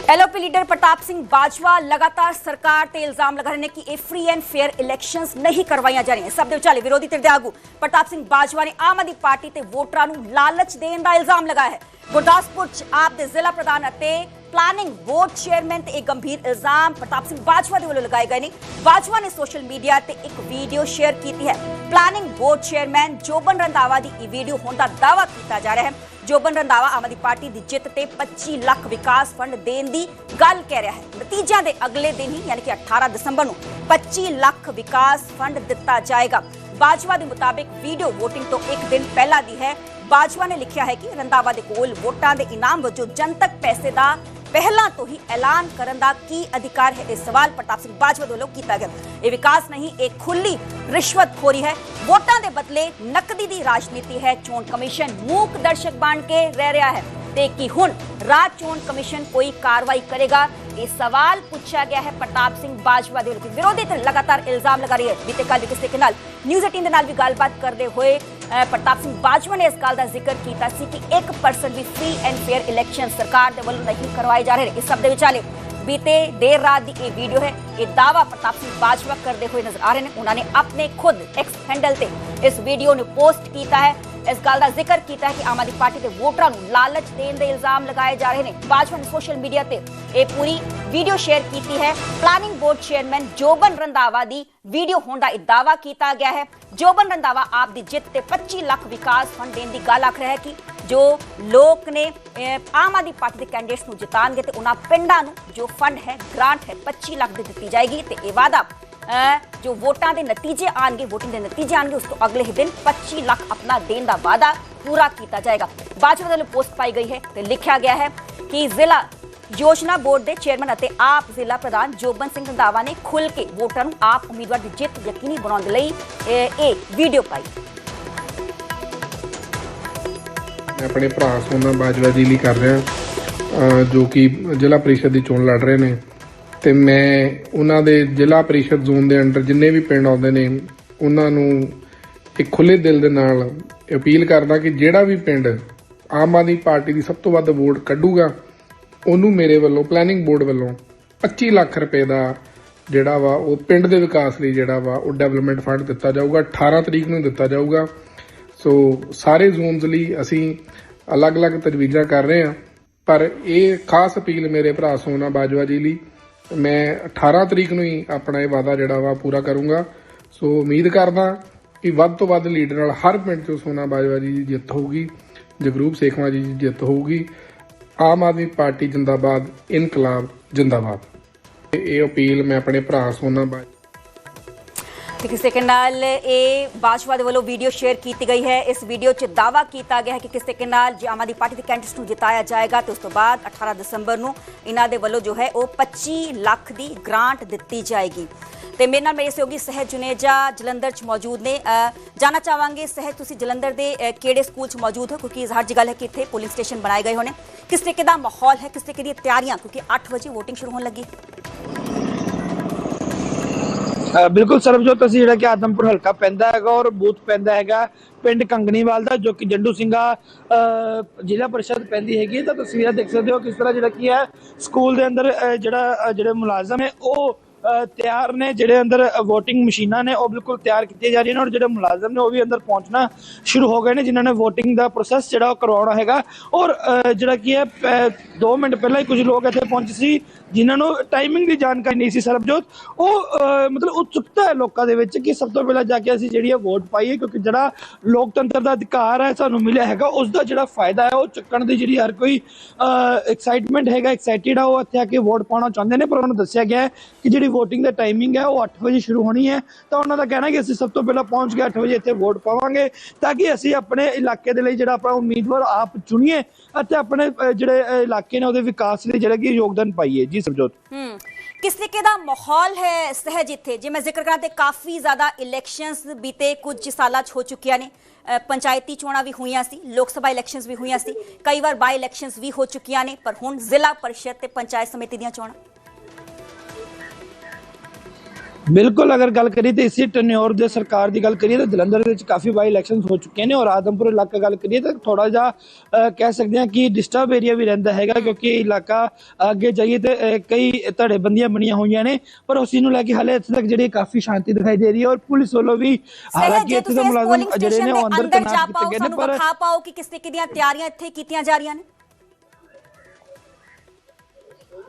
ਐਲਓਪੀ ਲੀਡਰ ਪ੍ਰਤਾਪ ਸਿੰਘ ਬਾਜਵਾ ਲਗਾਤਾਰ ਸਰਕਾਰ ਤੇ ਇਲਜ਼ਾਮ ਲਗਾ ਰਹੇ ਨੇ ਕਿ ਇਹ ਫ੍ਰੀ ਐਂਡ ਫੇਅਰ ਇਲੈਕਸ਼ਨਸ ਨਹੀਂ ਕਰਵਾਈਆਂ ਜਾ ਰਹੀਆਂ। ਸਭ ਦੇ ਵਿਚਾਲੇ ਵਿਰੋਧੀ ਧਿਰ ਦੇ ਆਗੂ ਪ੍ਰਤਾਪ ਸਿੰਘ ਬਾਜਵਾ ਨੇ ਆਮ ਆਦਮੀ ਪਾਰਟੀ ਤੇ ਵੋਟਰਾਂ ਨੂੰ ਲਾਲਚ ਦੇਣ ਦਾ ਇਲਜ਼ਾਮ ਲਗਾਇਆ ਹੈ। ਗੁਰਦਾਸਪੁਰ ਚ ਆਪ ਦੇ ਜ਼ਿਲ੍ਹਾ ਪ੍ਰਧਾਨ ਅਤੇ ਪਲਾਨਿੰਗ ਬੋਰਡ ਚੇਅਰਮੈਨ ਤੇ ਇਹ ਗੰਭੀਰ ਇਲਜ਼ਾਮ। ਪ੍ਰਤਾਪ ਸਿੰਘ ਬਾਜਵਾ ਦੇ ਵੱਲੋਂ ਲਗਾਏ ਗਏ ਨੇ। ਬਾਜਵਾ ਨੇ ਸੋਸ਼ਲ ਮੀਡੀਆ ਤੇ ਇੱਕ ਵੀਡੀਓ ਸ਼ੇਅਰ ਕੀਤੀ ਹੈ। Planning board chairman Joban Randhawa ਦੀ ਇਹ ਵੀਡੀਓ ਹੋਣ ਦਾ ਦਾਅਵਾ ਕੀਤਾ ਜਾ ਰਿਹਾ ਹੈ। ਜੋਬਨ ਰੰਧਾਵਾ ਆਮ ਆਦਮੀ ਪਾਰਟੀ ਦੀ ਜਿੱਤ ਤੇ 25 ਲੱਖ ਵਿਕਾਸ ਫੰਡ ਦੇਣ ਦੀ ਗੱਲ ਕਹਿ ਰਿਹਾ ਹੈ। ਨਤੀਜਿਆਂ ਦੇ ਅਗਲੇ ਦਿਨ ਹੀ ਯਾਨੀ ਕਿ 18 ਦਸੰਬਰ ਨੂੰ 25 ਲੱਖ ਵਿਕਾਸ ਫੰਡ ਦਿੱਤਾ ਜਾਏਗਾ। ਬਾਜਵਾ ਦੇ ਮੁਤਾਬਿਕ ਵੀਡੀਓ VOTING ਤੋਂ ਇੱਕ ਦਿਨ ਪਹਿਲਾਂ ਦੀ ਹੈ। ਬਾਜਵਾ ਨੇ ਲਿਖਿਆ ਹੈ ਕਿ ਰੰਧਾਵਾ ਦੇ ਕੋਲ ਵੋਟਾਂ ਦੇ ਇਨਾਮ ਵਜੋਂ ਜਨਤਕ ਪੈਸੇ ਦਾ ਪਹਿਲਾਂ ਤੋਂ ਹੀ ਐਲਾਨ ਕਰਨ ਦਾ ਕੀ ਅਧਿਕਾਰ ਹੈ? ਇਹ ਸਵਾਲ ਪ੍ਰਤਾਪ ਸਿੰਘ ਬਾਜਵਾ ਵੱਲੋਂ ਕੀਤਾ ਗਿਆ। ਇਹ ਵਿਕਾਸ ਨਹੀਂ, ਇਹ ਖੁੱਲੀ ਰਿਸ਼ਵਤਖੋਰੀ ਹੈ। ਵੋਟਾਂ ਦੇ ਬਦਲੇ ਨਕਦੀ ਦੀ ਰਾਜਨੀਤੀ ਹੈ। ਚੋਣ ਕਮਿਸ਼ਨ ਮੂਕ ਦਰਸ਼ਕ ਬਣ ਕੇ ਰਹਿ ਰਿਹਾ ਹੈ। ਤੇ ਕੀ ਹੁਣ ਰਾਜ ਚੋਣ ਕਮਿਸ਼ਨ ਕੋਈ ਕਾਰਵਾਈ ਕਰੇਗਾ? ਇਹ ਸਵਾਲ ਪੁੱਛਿਆ ਗਿਆ ਹੈ ਪ੍ਰਤਾਪ ਸਿੰਘ ਬਾਜਵਾ ਦੇ ਵਿਰੋਧੀ ਧਿਰ ਲਗਾਤਾਰ ਇਲਜ਼ਾਮ ਲਗਾ ਰਹੀ ਹੈ। ਬੀਤੇ ਕੱਲ ਵੀ ਕਿਸੇ ਦੇ ਨਾਲ, ਨਿਊਜ਼ 18 ਦੇ ਨਾਲ ਵੀ ਗੱਲਬਾਤ ਕਰਦੇ ਹੋਏ ਪ੍ਰਤਾਪ ਸਿੰਘ ਬਾਜਵਾ ਨੇ ਇਸ ਗੱਲ ਦਾ ਜ਼ਿਕਰ ਕੀਤਾ ਸੀ ਕਿ 1% ਵੀ ਫ੍ਰੀ ਐਂਡ ਫੇਅਰ ਇਲੈਕਸ਼ਨ ਸਰਕਾਰ ਦੇ ਵੱਲੋਂ ਨਹੀਂ ਕਰਵਾਏ ਜਾ ਰਹੇ ਇਸ ਸਭ ਦੇ ਵਿਚਾਲੇ ਬੀਤੇ ਦੇਰ ਰਾਤ ਦੀ ਇਹ ਵੀਡੀਓ ਹੈ। ਇਹ ਦਾਵਾ ਪ੍ਰਤਾਪ ਸਿੰਘ ਬਾਜਵਾ ਕਰਦੇ ਹੋਏ ਨਜ਼ਰ ਆ ਰਹੇ ਨੇ। ਉਹਨਾਂ ਨੇ ਆਪਣੇ ਖੁਦ ਐਕਸ ਹੈਂਡਲ ਤੇ ਇਸ ਵੀਡੀਓ ਨੂੰ ਪੋਸਟ ਕੀਤਾ ਹੈ। ਇਸ ਗੱਲ ਦਾ ਜ਼ਿਕਰ ਕੀਤਾ ਹੈ ਕਿ ਆਮ ਆਦਮੀ ਪਾਰਟੀ ਦੇ ਵੋਟਰਾਂ ਨੂੰ ਲਾਲਚ ਦੇਣ ਦੇ ਇਲਜ਼ਾਮ ਲਗਾਏ ਜਾ ਰਹੇ ਨੇ। ਬਾਜਵਾ ਨੇ ਸੋਸ਼ਲ ਮੀਡੀਆ ਤੇ ਇਹ ਪੂਰੀ ਵੀਡੀਓ ਸ਼ੇਅਰ ਕੀਤੀ ਹੈ। Planning board chairman Joban Randhawa ਦੀ ਵੀਡੀਓ ਹੋਣ ਦਾ ਇਹ ਕੀਤਾ ਗਿਆ ਹੈ। ਜੋਬਨ ਰੰਧਾਵਾ ਆਪ ਦੀ ਜਿੱਤ ਤੇ 25 ਲੱਖ ਵਿਕਾਸ ਫੰਡ ਦੇਣ ਦੀ ਗੱਲ ਆਖ ਰਿਹਾ ਹੈ ਕਿ ਜੋ ਲੋਕ ਨੇ ਆਮ ਆਦਮੀ ਪਾਰਟੀ ਦੇ ਕੈਂਡੀਡੇਟਸ ਨੂੰ ਜਿਤਾਣਗੇ ਤੇ ਉਹਨਾਂ ਪਿੰਡਾਂ ਨੂੰ ਜੋ ਫੰਡ ਹੈ, ਗ੍ਰਾਂਟ ਹੈ 25 ਲੱਖ ਦੀ ਦਿੱਤੀ ਜਾਏਗੀ ਤੇ ਇਹ ਵਾਅਦਾ ਜੋ ਵੋਟਾਂ ਦੇ ਨਤੀਜੇ ਆਣਗੇ VOTING ਦੇ ਨਤੀਜੇ ਆਣਗੇ, ਉਸ ਤੋਂ ਅਗਲੇ ਹੀ ਦਿਨ 25 ਲੱਖ ਆਪਣਾ ਦੇਣ ਦਾ ਵਾਅਦਾ ਪੂਰਾ ਕੀਤਾ ਜਾਏਗਾ। ਬਾਜਵਾ ਵੱਲੋਂ ਪੋਸਟ ਪਾਈ ਗਈ ਹੈ ਤੇ ਲਿਖਿਆ ਗਿਆ ਹੈ ਕਿ ਜ਼ਿਲ੍ਹਾ ਯੋਜਨਾ ਬੋਰਡ ਦੇ ਚੇਅਰਮੈਨ ਅਤੇ ਆਪ ਜ਼ਿਲ੍ਹਾ ਪ੍ਰਧਾਨ ਜੋਬਨ ਸਿੰਘ ਰੰਧਾਵਾ ਨੇ ਖੁੱਲ ਕੇ ਵੋਟਰਾਂ ਨੂੰ ਆਪ ਉਮੀਦਵਾਰ ਦੀ ਜਿੱਤ ਯਕੀਨੀ ਬਣਾਉਣ ਦੇ ਲਈ ਇਹ ਵੀਡੀਓ ਪਾਈ। ਮੈਂ ਆਪਣੇ ਭਰਾ ਸੋਨਾ ਬਾਜਵਾ ਜੀ ਲਈ ਕਰ ਰਿਹਾ ਜੋ ਕਿ ਜ਼ਿਲ੍ਹਾ ਪ੍ਰੀਸ਼ਦ ਦੀ ਚੋਣ ਲੜ ਰਹੇ ਨੇ। ਤੇ ਮੈਂ ਉਹਨਾਂ ਦੇ ਜ਼ਿਲ੍ਹਾ ਪਰਿਸ਼ਦ ਜ਼ੋਨ ਦੇ ਅੰਡਰ ਜਿੰਨੇ ਵੀ ਪਿੰਡ ਆਉਂਦੇ ਨੇ, ਉਹਨਾਂ ਨੂੰ ਇੱਕ ਖੁੱਲੇ ਦਿਲ ਦੇ ਨਾਲ ਅਪੀਲ ਕਰਦਾ ਕਿ ਜਿਹੜਾ ਵੀ ਪਿੰਡ ਆਮ ਆਦਮੀ ਪਾਰਟੀ ਦੀ ਸਭ ਤੋਂ ਵੱਧ ਵੋਟ ਕੱਢੂਗਾ, ਉਹਨੂੰ ਮੇਰੇ ਵੱਲੋਂ ਪਲੈਨਿੰਗ ਬੋਰਡ ਵੱਲੋਂ 25 ਲੱਖ ਰੁਪਏ ਦਾ ਜਿਹੜਾ ਵਾ, ਉਹ ਪਿੰਡ ਦੇ ਵਿਕਾਸ ਲਈ ਜਿਹੜਾ ਵਾ, ਉਹ ਡਿਵੈਲਪਮੈਂਟ ਫੰਡ ਦਿੱਤਾ ਜਾਊਗਾ 18 ਤਰੀਕ ਨੂੰ ਦਿੱਤਾ ਜਾਊਗਾ। ਸੋ ਸਾਰੇ ਜ਼ੋਨਸ ਲਈ ਅਸੀਂ ਅਲੱਗ-ਅਲੱਗ ਤਜਵੀਜ਼ਾਂ ਕਰ ਰਹੇ ਹਾਂ, ਪਰ ਇਹ ਖਾਸ ਅਪੀਲ ਮੇਰੇ ਭਰਾ ਸੋਨਾ ਬਾਜਵਾ ਜੀ ਲਈ ਮੈਂ 18 ਤਰੀਕ ਨੂੰ ਹੀ ਆਪਣਾ ਇਹ ਵਾਅਦਾ ਜਿਹੜਾ ਵਾ ਪੂਰਾ ਕਰੂੰਗਾ। ਸੋ ਉਮੀਦ ਕਰਦਾ ਕਿ ਵੱਧ ਤੋਂ ਵੱਧ ਲੀਡਰ ਨਾਲ ਹਰ ਪਿੰਡ 'ਚੋਂ ਸੋਨਾ ਬਾਜਵਾ ਜੀ ਦੀ ਜਿੱਤ ਹੋਊਗੀ, ਜਗਰੂਪ ਸੇਖਵਾ ਜੀ ਦੀ ਜਿੱਤ ਹੋਊਗੀ, ਆਮ ਆਦਮੀ ਪਾਰਟੀ ਜਿੰਦਾਬਾਦ, ਇਨਕਲਾਬ ਜਿੰਦਾਬਾਦ। ਤੇ ਇਹ ਅਪੀਲ ਮੈਂ ਆਪਣੇ ਭਰਾ ਸੋਨਾ ਬਾਜਵਾ ਤੇ ਕਿਸੇ ਕੇ ਨਾਲ ਇਹ ਬਾਜਵਾ ਦੇ ਵੱਲੋਂ ਵੀਡੀਓ ਸ਼ੇਅਰ ਕੀਤੀ ਗਈ ਹੈ ਇਸ ਵੀਡੀਓ 'ਚ ਦਾਵਾ ਕੀਤਾ ਗਿਆ ਹੈ ਕਿ ਕਿਸੇ ਕੇ ਨਾਲ ਜੇ ਆਮ ਆਦਮੀ ਪਾਰਟੀ ਦੇ ਕੈਂਡੀਡੇਟ ਨੂੰ ਜਿਤਾਇਆ ਜਾਏਗਾ ਤੇ ਉਸ ਤੋਂ ਬਾਅਦ 18 ਦਸੰਬਰ ਨੂੰ ਇਹਨਾਂ ਦੇ ਵੱਲੋਂ ਜੋ ਹੈ ਉਹ 25 ਲੱਖ ਦੀ ਗ੍ਰਾਂਟ ਦਿੱਤੀ ਜਾਏਗੀ ਤੇ ਮੇਰੇ ਨਾਲ ਮੇਰੇ ਸਹਿਯੋਗੀ ਸਹਿਜ ਜੁਨੇਜਾ ਜਲੰਧਰ 'ਚ ਮੌਜੂਦ ਨੇ ਅ, ਜਾਣਨਾ ਚਾਹਾਂਗੇ ਸਹਿਜ ਤੁਸੀਂ ਜਲੰਧਰ ਦੇ ਕਿਹੜੇ ਸਕੂਲ 'ਚ ਮੌਜੂਦ ਹੋ ਕਿਉਂਕਿ ਜ਼ਾਹਰ ਜੀ ਗੱਲ ਹੈ ਕਿ ਇੱਥੇ ਪੁਲਿੰਗ ਸਟੇਸ਼ਨ ਬਣਾਏ ਗਏ ਹੋਣੇ ਕਿਸ ਤਰੀਕੇ ਦਾ ਮਾਹੌਲ ਹੈ ਕਿਸ ਤਰੀਕੇ ਦੀਆਂ ਤਿਆਰੀਆਂ ਕਿਉਂਕਿ 8 ਵਜੇ VOTING ਸ਼ੁਰੂ ਹੋਣ ਲੱਗੀ ਬਿਲਕੁਲ ਸਰਬਜੋਤ, ਅਸੀਂ ਜਿਹੜਾ ਕਿ ਆਦਮਪੁਰ ਹਲਕਾ ਪੈਂਦਾ ਹੈਗਾ ਔਰ ਬੂਥ ਪੈਂਦਾ ਹੈਗਾ ਪਿੰਡ ਕੰਗਣੀਵਾਲ ਦਾ, ਜੋ ਕਿ ਜੰਡੂ ਸਿੰਘਾ ਜ਼ਿਲ੍ਹਾ ਪਰਿਸ਼ਦ ਪੈਂਦੀ ਹੈਗੀ। ਤਾਂ ਤਸਵੀਰਾਂ ਦੇਖ ਸਕਦੇ ਹੋ ਕਿਸ ਤਰ੍ਹਾਂ ਜਿਹੜਾ ਕੀ ਹੈ, ਸਕੂਲ ਦੇ ਅੰਦਰ ਜਿਹੜਾ ਜਿਹੜੇ ਮੁਲਾਜ਼ਮ ਹੈ ਉਹ ਤਿਆਰ ਨੇ, ਜਿਹੜੇ ਅੰਦਰ VOTING ਮਸ਼ੀਨਾਂ ਨੇ, ਉਹ ਬਿਲਕੁਲ ਤਿਆਰ ਕੀਤੀਆਂ ਜਾ ਰਹੀਆਂ ਨੇ ਔਰ ਜਿਹੜੇ ਮੁਲਾਜ਼ਮ ਨੇ, ਉਹ ਵੀ ਅੰਦਰ ਪਹੁੰਚਣਾ ਸ਼ੁਰੂ ਹੋ ਗਏ ਨੇ, ਜਿਨ੍ਹਾਂ ਨੇ VOTING ਦਾ ਪ੍ਰੋਸੈਸ ਜਿਹੜਾ ਉਹ ਕਰਵਾਉਣਾ ਹੈਗਾ। ਔਰ ਜਿਹੜਾ ਕੀ ਹੈ 2 ਮਿੰਟ ਪਹਿਲਾਂ ਹੀ ਕੁਝ ਲੋਕ ਇੱਥੇ ਪਹੁੰਚੇ ਸੀ ਜਿਨ੍ਹਾਂ ਨੂੰ ਟਾਈਮਿੰਗ ਦੀ ਜਾਣਕਾਰੀ ਨਹੀਂ ਸੀ ਸਰਬਜੋਤ ਉਹ ਅ, ਮਤਲਬ ਉਤਸੁਕਤਾ ਹੈ ਲੋਕਾਂ ਦੇ ਵਿੱਚ ਕਿ ਸਭ ਤੋਂ ਪਹਿਲਾਂ ਜਾ ਕੇ ਅਸੀਂ ਜਿਹੜੀ ਹੈ ਵੋਟ ਪਾਈਏ ਕਿਉਂਕਿ ਜਿਹੜਾ ਲੋਕਤੰਤਰ ਦਾ ਅਧਿਕਾਰ ਹੈ ਸਾਨੂੰ ਮਿਲਿਆ ਹੈਗਾ ਉਸ ਦਾ ਜਿਹੜਾ ਫਾਇਦਾ ਹੈ ਉਹ ਚੱਕਣ ਦੀ ਜਿਹੜੀ ਹਰ ਕੋਈ ਐਕਸਾਈਟਮੈਂਟ ਹੈਗਾ ਐਕਸਾਈਟਿਡ ਆ ਉਹ ਇੱਥੇ ਆ ਕੇ ਵੋਟ ਪਾਉਣਾ ਚਾਹੁੰਦੇ ਨੇ ਪਰ ਉਹਨਾਂ ਨੂੰ ਦੱਸਿਆ ਗਿਆ ਹੈ ਕਿ ਜਿਹੜੀ VOTING ਦਾ ਟਾਈਮਿੰਗ ਹੈ ਉਹ 8 ਵਜੇ ਸ਼ੁਰੂ ਹੋਣੀ ਹੈ। ਤਾਂ ਉਹਨਾਂ ਦਾ ਕਹਿਣਾ ਕਿ ਅਸੀਂ ਸਭ ਤੋਂ ਪਹਿਲਾਂ ਪਹੁੰਚ ਕੇ 8 ਵਜੇ ਇੱਥੇ ਵੋਟ ਪਾਵਾਂਗੇ ਤਾਂ ਕਿ ਅਸੀਂ ਆਪਣੇ ਇਲਾਕੇ ਦੇ ਲਈ ਜਿਹੜਾ ਆਪਣਾ ਉਮੀਦਵਾਰ ਆਪ ਚੁਣੀਏ ਅਤੇ ਆਪਣੇ ਜਿਹੜੇ ਇਲਾਕੇ ਨੇ ਉਹਦੇ ਵਿਕਾਸ ਲਈ ਜਿਹੜਾ ਕਿ ਯੋਗਦਾਨ ਪਾਈਏ ਜੀ ਸਰਬਜੋਤ ਹੂੰ। ਕਿਸ ਤਰੀਕੇ ਦਾ ਮਾਹੌਲ ਹੈ ਸਹਿਜ ਇੱਥੇ? ਜੇ ਮੈਂ ਜ਼ਿਕਰ ਕਰਾਂ ਤੇ ਕਾਫੀ ਜ਼ਿਆਦਾ ਇਲੈਕਸ਼ਨਸ ਬੀਤੇ ਕੁਝ ਸਾਲਾਂ 'ਚ ਹੋ ਚੁੱਕੀਆਂ ਨੇ। ਪੰਚਾਇਤੀ ਚੋਣਾਂ ਵੀ ਹੋਈਆਂ ਸੀ, ਲੋਕ ਸਭਾ ਇਲੈਕਸ਼ਨਸ ਵੀ ਹੋਈਆਂ ਸੀ। ਕਈ ਵਾਰ ਬਾਈ ਇਲੈਕਸ਼ਨਸ ਵੀ ਹੋ ਚੁੱਕੀਆਂ ਨੇ, ਪਰ ਹੁਣ ਜ਼ਿਲ੍ਹਾ ਪਰਿਸ਼ਦ ਤੇ ਪੰਚਾਇਤ ਸਮਿਤੀ ਦੀਆਂ ਚੋਣਾਂ। ਬਿਲਕੁਲ ਅਗਰ ਗੱਲ ਕਰੀਏ ਤੇ ਇਸੇ ਟਨਿਓਰ ਦੇ ਸਰਕਾਰ ਦੀ ਗੱਲ ਕਰੀਏ ਤਾਂ ਜਲੰਧਰ ਵਿੱਚ ਕਾਫੀ ਬਾਈ ਇਲੈਕਸ਼ਨਸ ਹੋ ਚੁੱਕੇ ਨੇ ਔਰ ਆਦਮਪੁਰ ਇਲਾਕਾ ਗੱਲ ਕਰੀਏ ਤਾਂ ਥੋੜਾ ਜਿਹਾ ਕਹਿ ਸਕਦੇ ਹਾਂ ਕਿ ਡਿਸਟਰਬ ਏਰੀਆ ਵੀ ਰਹਿੰਦਾ ਹੈਗਾ ਕਿਉਂਕਿ ਇਲਾਕਾ ਅੱਗੇ ਜਾਈਏ ਤੇ ਕਈ ਧੜੇਬੰਦੀਆਂ ਬਣੀਆਂ ਹੋਈਆਂ ਨੇ ਪਰ ਉਸ ਨੂੰ ਲੈ ਕੇ ਹਾਲੇ ਇੱਥੇ ਤੱਕ ਜਿਹੜੀ ਕਾਫੀ ਸ਼ਾਂਤੀ ਦਿਖਾਈ ਦੇ ਰਹੀ ਹੈ ਔਰ ਪੁਲਿਸ ਵੱਲੋਂ ਵੀ ਹਾਲਾਂਕਿ ਇੱਥੇ ਦੇ ਮੁਲਾਜ਼ਮ ਜਿਹੜੇ ਨੇ ਉਹ ਅੰਦਰ ਤੈਨਾਤ ਕੀਤੇ ਗਏ ਨੇ ਪਰ ਵਿਖਾ ਪਾਓ ਕਿ ਕਿਸ ਤਰੀਕੇ ਦੀਆਂ ਤਿਆਰੀਆਂ ਇੱਥੇ ਕੀਤੀਆਂ ਜਾ ਰਹੀਆਂ ਨੇ।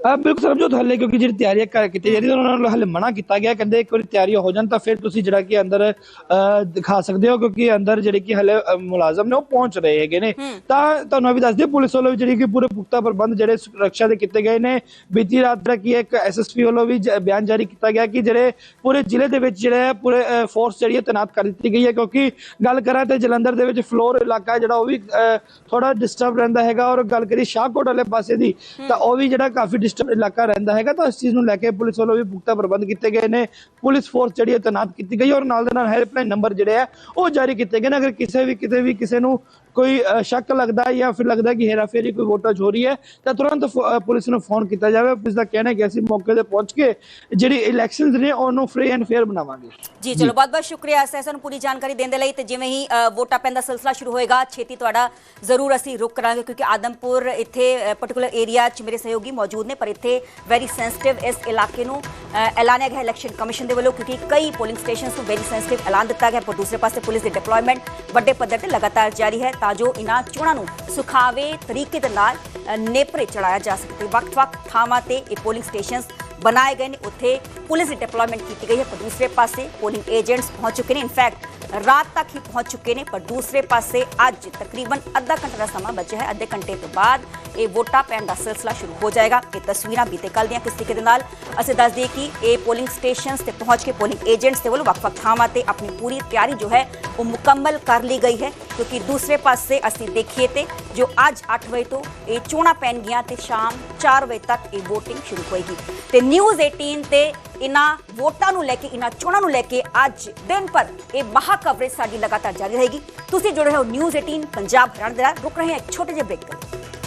ਆ ਬਿਲਕੁਲ ਸਰਬਜੋਤ ਹੱਲੇ ਕਿਉਂਕਿ ਜਿਹੜੀ ਤਿਆਰੀਆਂ ਕਰ ਕੀਤੀ ਜਾ ਰਹੀ ਉਹਨਾਂ ਨੂੰ ਹੱਲੇ ਮਨਾ ਕੀਤਾ ਗਿਆ। ਕਹਿੰਦੇ ਇੱਕ ਵਾਰੀ ਤਿਆਰੀਆਂ ਹੋ ਜਾਣ ਤਾਂ ਫਿਰ ਤੁਸੀਂ ਜਿਹੜਾ ਕਿ ਅੰਦਰ ਦਿਖਾ ਸਕਦੇ ਹੋ ਕਿਉਂਕਿ ਅੰਦਰ ਜਿਹੜੇ ਕਿ ਹੱਲੇ ਮੁਲਾਜ਼ਮ ਨੇ ਉਹ ਪਹੁੰਚ ਰਹੇ ਹੈਗੇ ਨੇ। ਤਾਂ ਤੁਹਾਨੂੰ ਵੀ ਦੱਸ ਦਈਏ ਪੁਲਿਸ ਵੱਲੋਂ ਵੀ ਜਿਹੜੀ ਕਿ ਪੂਰੇ ਪੁਖਤਾ ਪ੍ਰਬੰਧ ਜਿਹੜੇ ਸੁਰੱਖਿਆ ਦੇ ਕੀਤੇ ਗਏ ਨੇ। ਬੀਤੀ ਰਾਤ ਦਾ ਕੀ ਇੱਕ ਐਸਐਸਪੀ ਵੱਲੋਂ ਵੀ ਬਿਆਨ ਜਾਰੀ ਕੀਤਾ ਗਿਆ ਕਿ ਜਿਹੜੇ ਪੂਰੇ ਜ਼ਿਲ੍ਹੇ ਦੇ ਵਿੱਚ ਜਿਹੜੇ ਹੈ ਪੂਰੇ ਫੋਰਸ ਜਿਹੜੀ ਹੈ ਤੈਨਾਤ ਕਰ ਦਿੱਤੀ ਗਈ ਹੈ। ਕਿਉਂਕਿ ਗੱਲ ਕਰਾਂ ਤੇ ਜਲੰਧਰ ਦੇ ਵਿੱਚ ਫਲੋਰ ਇਲਾਕਾ ਹੈ ਜਿਹੜਾ ਉਹ ਵੀ ਥੋੜਾ ਡਿਸਟਰਬ ਰਹਿੰਦਾ ਹੈਗਾ। ਔਰ ਗੱਲ ਕਰੀ ਸ਼ਾਹਕੋਟ ਵਾਲੇ ਪਾਸੇ ਦੀ ਤਾਂ ਉਹ ਵੀ ਜਿਹੜਾ ਕਾਫੀ ਡਿਸਟਰਬ ਇਲਾਕਾ ਰਹਿੰਦਾ ਹੈਗਾ, ਤਾਂ ਇਸ ਚੀਜ਼ ਨੂੰ ਲੈ ਕੇ ਪੁਲਿਸ ਵੱਲੋਂ ਵੀ ਪੁਖਤਾ ਪ੍ਰਬੰਧ ਕੀਤੇ ਗਏ ਨੇ। ਪੁਲਿਸ ਫੋਰਸ ਜਿਹੜੀ ਹੈ, ਤੈਨਾਤ ਕੀਤੀ ਗਈ ਔਰ ਨਾਲ ਦੇ ਨਾਲ ਹੈਲਪਲਾਈਨ ਨੰਬਰ ਜਿਹੜੇ ਆ ਉਹ ਜਾਰੀ ਕੀਤੇ ਗਏ ਨੇ। ਅਗਰ ਕਿਸੇ ਵੀ ਕਿਤੇ ਵੀ, ਕਿਸੇ ਨੂੰ ਕੋਈ ਸ਼ੱਕ ਲੱਗਦਾ ਹੈ ਜਾਂ ਫਿਰ ਲੱਗਦਾ ਹੈ ਕਿ ਹੇਰਾਫੇਰੀ ਕੋਈ ਵੋਟਾਂ ਹੋ ਰਹੀ ਹੈ, ਤਾਂ ਤੁਰੰਤ ਪੁਲਿਸ ਨੂੰ ਫੋਨ ਕੀਤਾ ਜਾਵੇ। ਪੁਲਿਸ ਦਾ ਕਹਿਣਾ ਹੈ ਕਿ ਅਸੀਂ ਮੌਕੇ ਤੇ ਪਹੁੰਚ ਕੇ ਜਿਹੜੀ ਇਲੈਕਸ਼ਨਸ ਨੇ ਉਹਨੂੰ ਫ੍ਰੀ ਐਂਡ ਫੇਅਰ ਬਣਾਵਾਂਗੇ। ਜੀ, ਚਲੋ, ਬਹੁਤ ਬਹੁਤ ਸ਼ੁਕਰੀਆ ਸਹਿਜ ਨੂੰ ਪੂਰੀ ਜਾਣਕਾਰੀ ਦੇਣ ਦੇ ਲਈ ਤੇ ਜਿਵੇਂ ਹੀ ਵੋਟਾਂ ਪੈਣ ਦਾ ਸਿਲਸਿਲਾ ਸ਼ੁਰੂ ਹੋਏਗਾ, ਛੇਤੀ ਤੁਹਾਡਾ ਜ਼ਰੂਰ ਅਸੀਂ ਰੁਕ ਕਰਾਂਗੇ ਕਿਉਂਕਿ ਆਦਮਪੁਰ ਇੱਥੇ ਪਾਰਟਿਕੂਲਰ ਏਰੀਆ 'ਚ ਮੇਰੇ ਸਹਿਯੋਗੀ ਮੌਜੂਦ ਨੇ, ਪਰ ਇੱਥੇ ਵੈਰੀ ਸੈਂਸਿਟਿਵ ਇਸ ਇਲਾਕੇ ਨੂੰ ਐਲਾਨਿਆ ਗਿਆ ਇਲੈਕਸ਼ਨ ਕਮਿਸ਼ਨ ਦੇ ਵੱਲੋਂ ਕਿਉਂਕਿ ਕਈ ਪੋਲਿੰਗ ਸਟੇਸ਼ਨਸ ਨੂੰ ਵੈਰੀ ਸੈਂਸਿਟਿਵ ਐਲਾਨ ਦਿੱਤਾ ਗਿਆ, ਪਰ ਦੂਸਰੇ ਪਾਸੇ ਪੁਲਿਸ ਦੀ ਡਿਪਲੋਇਮੈਂਟ ਵੱਡੇ ਪੱਧਰ ਤੇ ਲਗਾਤਾਰ ਜਾਰੀ ਹੈ। ਤਾਂ ਜੋ ਇਹਨਾਂ ਚੋਣਾਂ ਨੂੰ ਸੁਖਾਵੇ ਤਰੀਕੇ ਦੇ ਨਾਲ ਨੇਪਰੇ ਚੜਾਇਆ ਜਾ ਸਕੇ। ਵੱਖ-ਵੱਖ ਥਾਵਾਂ ਤੇ ਇਹ ਪੋਲਿੰਗ ਸਟੇਸ਼ਨਸ ਬਣਾਏ ਗਏ ਨੇ। ਉੱਥੇ ਪੁਲਿਸ ਦੀ ਡਿਪਲੋਇਮੈਂਟ ਕੀਤੀ ਗਈ ਹੈ, ਪਰ ਦੂਸਰੇ ਪਾਸੇ ਪੋਲਿੰਗ ਏਜੰਟਸ ਪਹੁੰਚ ਚੁੱਕੇ ਨੇ। ਇਨਫੈਕਟ ਰਾਤ ਤੱਕ ਹੀ ਪਹੁੰਚ ਚੁੱਕੇ ਨੇ, ਪਰ ਦੂਸਰੇ ਪਾਸੇ ਅੱਜ ਤਕਰੀਬਨ ਅੱਧਾ ਘੰਟੇ ਦਾ ਸਮਾਂ ਬਚਿਆ ਹੈ। ਅੱਧੇ ਘੰਟੇ ਤੋਂ ਬਾਅਦ ਇਹ ਵੋਟਾਂ ਪੈਣ ਦਾ ਸਿਲਸਿਲਾ ਸ਼ੁਰੂ ਹੋ ਜਾਏਗਾ। ਇਹ ਤਸਵੀਰਾਂ ਬੀਤੇ ਕੱਲ ਦੀਆਂ ਕਿਸ ਤਰੀਕੇ ਦੇ ਨਾਲ ਅਸੀਂ ਦੱਸ ਦਈਏ ਕਿ ਇਹ ਪੋਲਿੰਗ ਸਟੇਸ਼ਨਸ ਤੇ ਪਹੁੰਚ ਕੇ ਪੋਲਿੰਗ ਏਜੰਟਸ ਦੇ ਵੱਲੋਂ ਵੱਖ-ਵੱਖ ਥਾਵਾਂ ਤੇ ਆਪਣੀ ਪੂਰੀ ਤਿਆਰੀ ਜੋ ਹੈ, ਉਹ ਮੁਕੰਮਲ ਕਰ ਲਈ ਗਈ ਹੈ। ਕਿਉਂਕਿ ਦੂਸਰੇ ਪਾਸੇ ਅਸੀਂ ਦੇਖੀਏ ਤੇ ਜੋ ਅੱਜ 8 ਵਜੇ ਤੋਂ ਇਹ ਚੋਣਾਂ ਪੈਣਗੀਆਂ ਤੇ ਸ਼ਾਮ 4 ਵਜੇ ਤੱਕ ਇਹ VOTING ਸ਼ੁਰੂ ਹੋਏਗੀ ਤੇ ਨਿਊਜ਼ 18 ਤੇ ਇਨ੍ਹਾਂ ਵੋਟਾਂ ਨੂੰ ਲੈ ਕੇ ਇਨ੍ਹਾਂ ਚੋਣਾਂ ਨੂੰ ਲੈ ਕੇ ਅੱਜ ਦਿਨ ਭਰ ਇਹ ਮਹਾ ਕਵਰੇਜ ਸਾਡੀ ਲਗਾਤਾਰ ਜਾਰੀ ਰਹੇਗੀ ਤੁਸੀਂ ਜੁੜੇ ਹੋ ਨਿਊਜ਼ 18 ਪੰਜਾਬ ਹਰਿਆਣਾ ਦੇ ਨਾਲ ਰੁਕ ਰਹੇ ਹਾਂ ਇੱਕ ਛੋਟੇ ਜਿਹੇ ਬ੍ਰੇਕ ਲਈ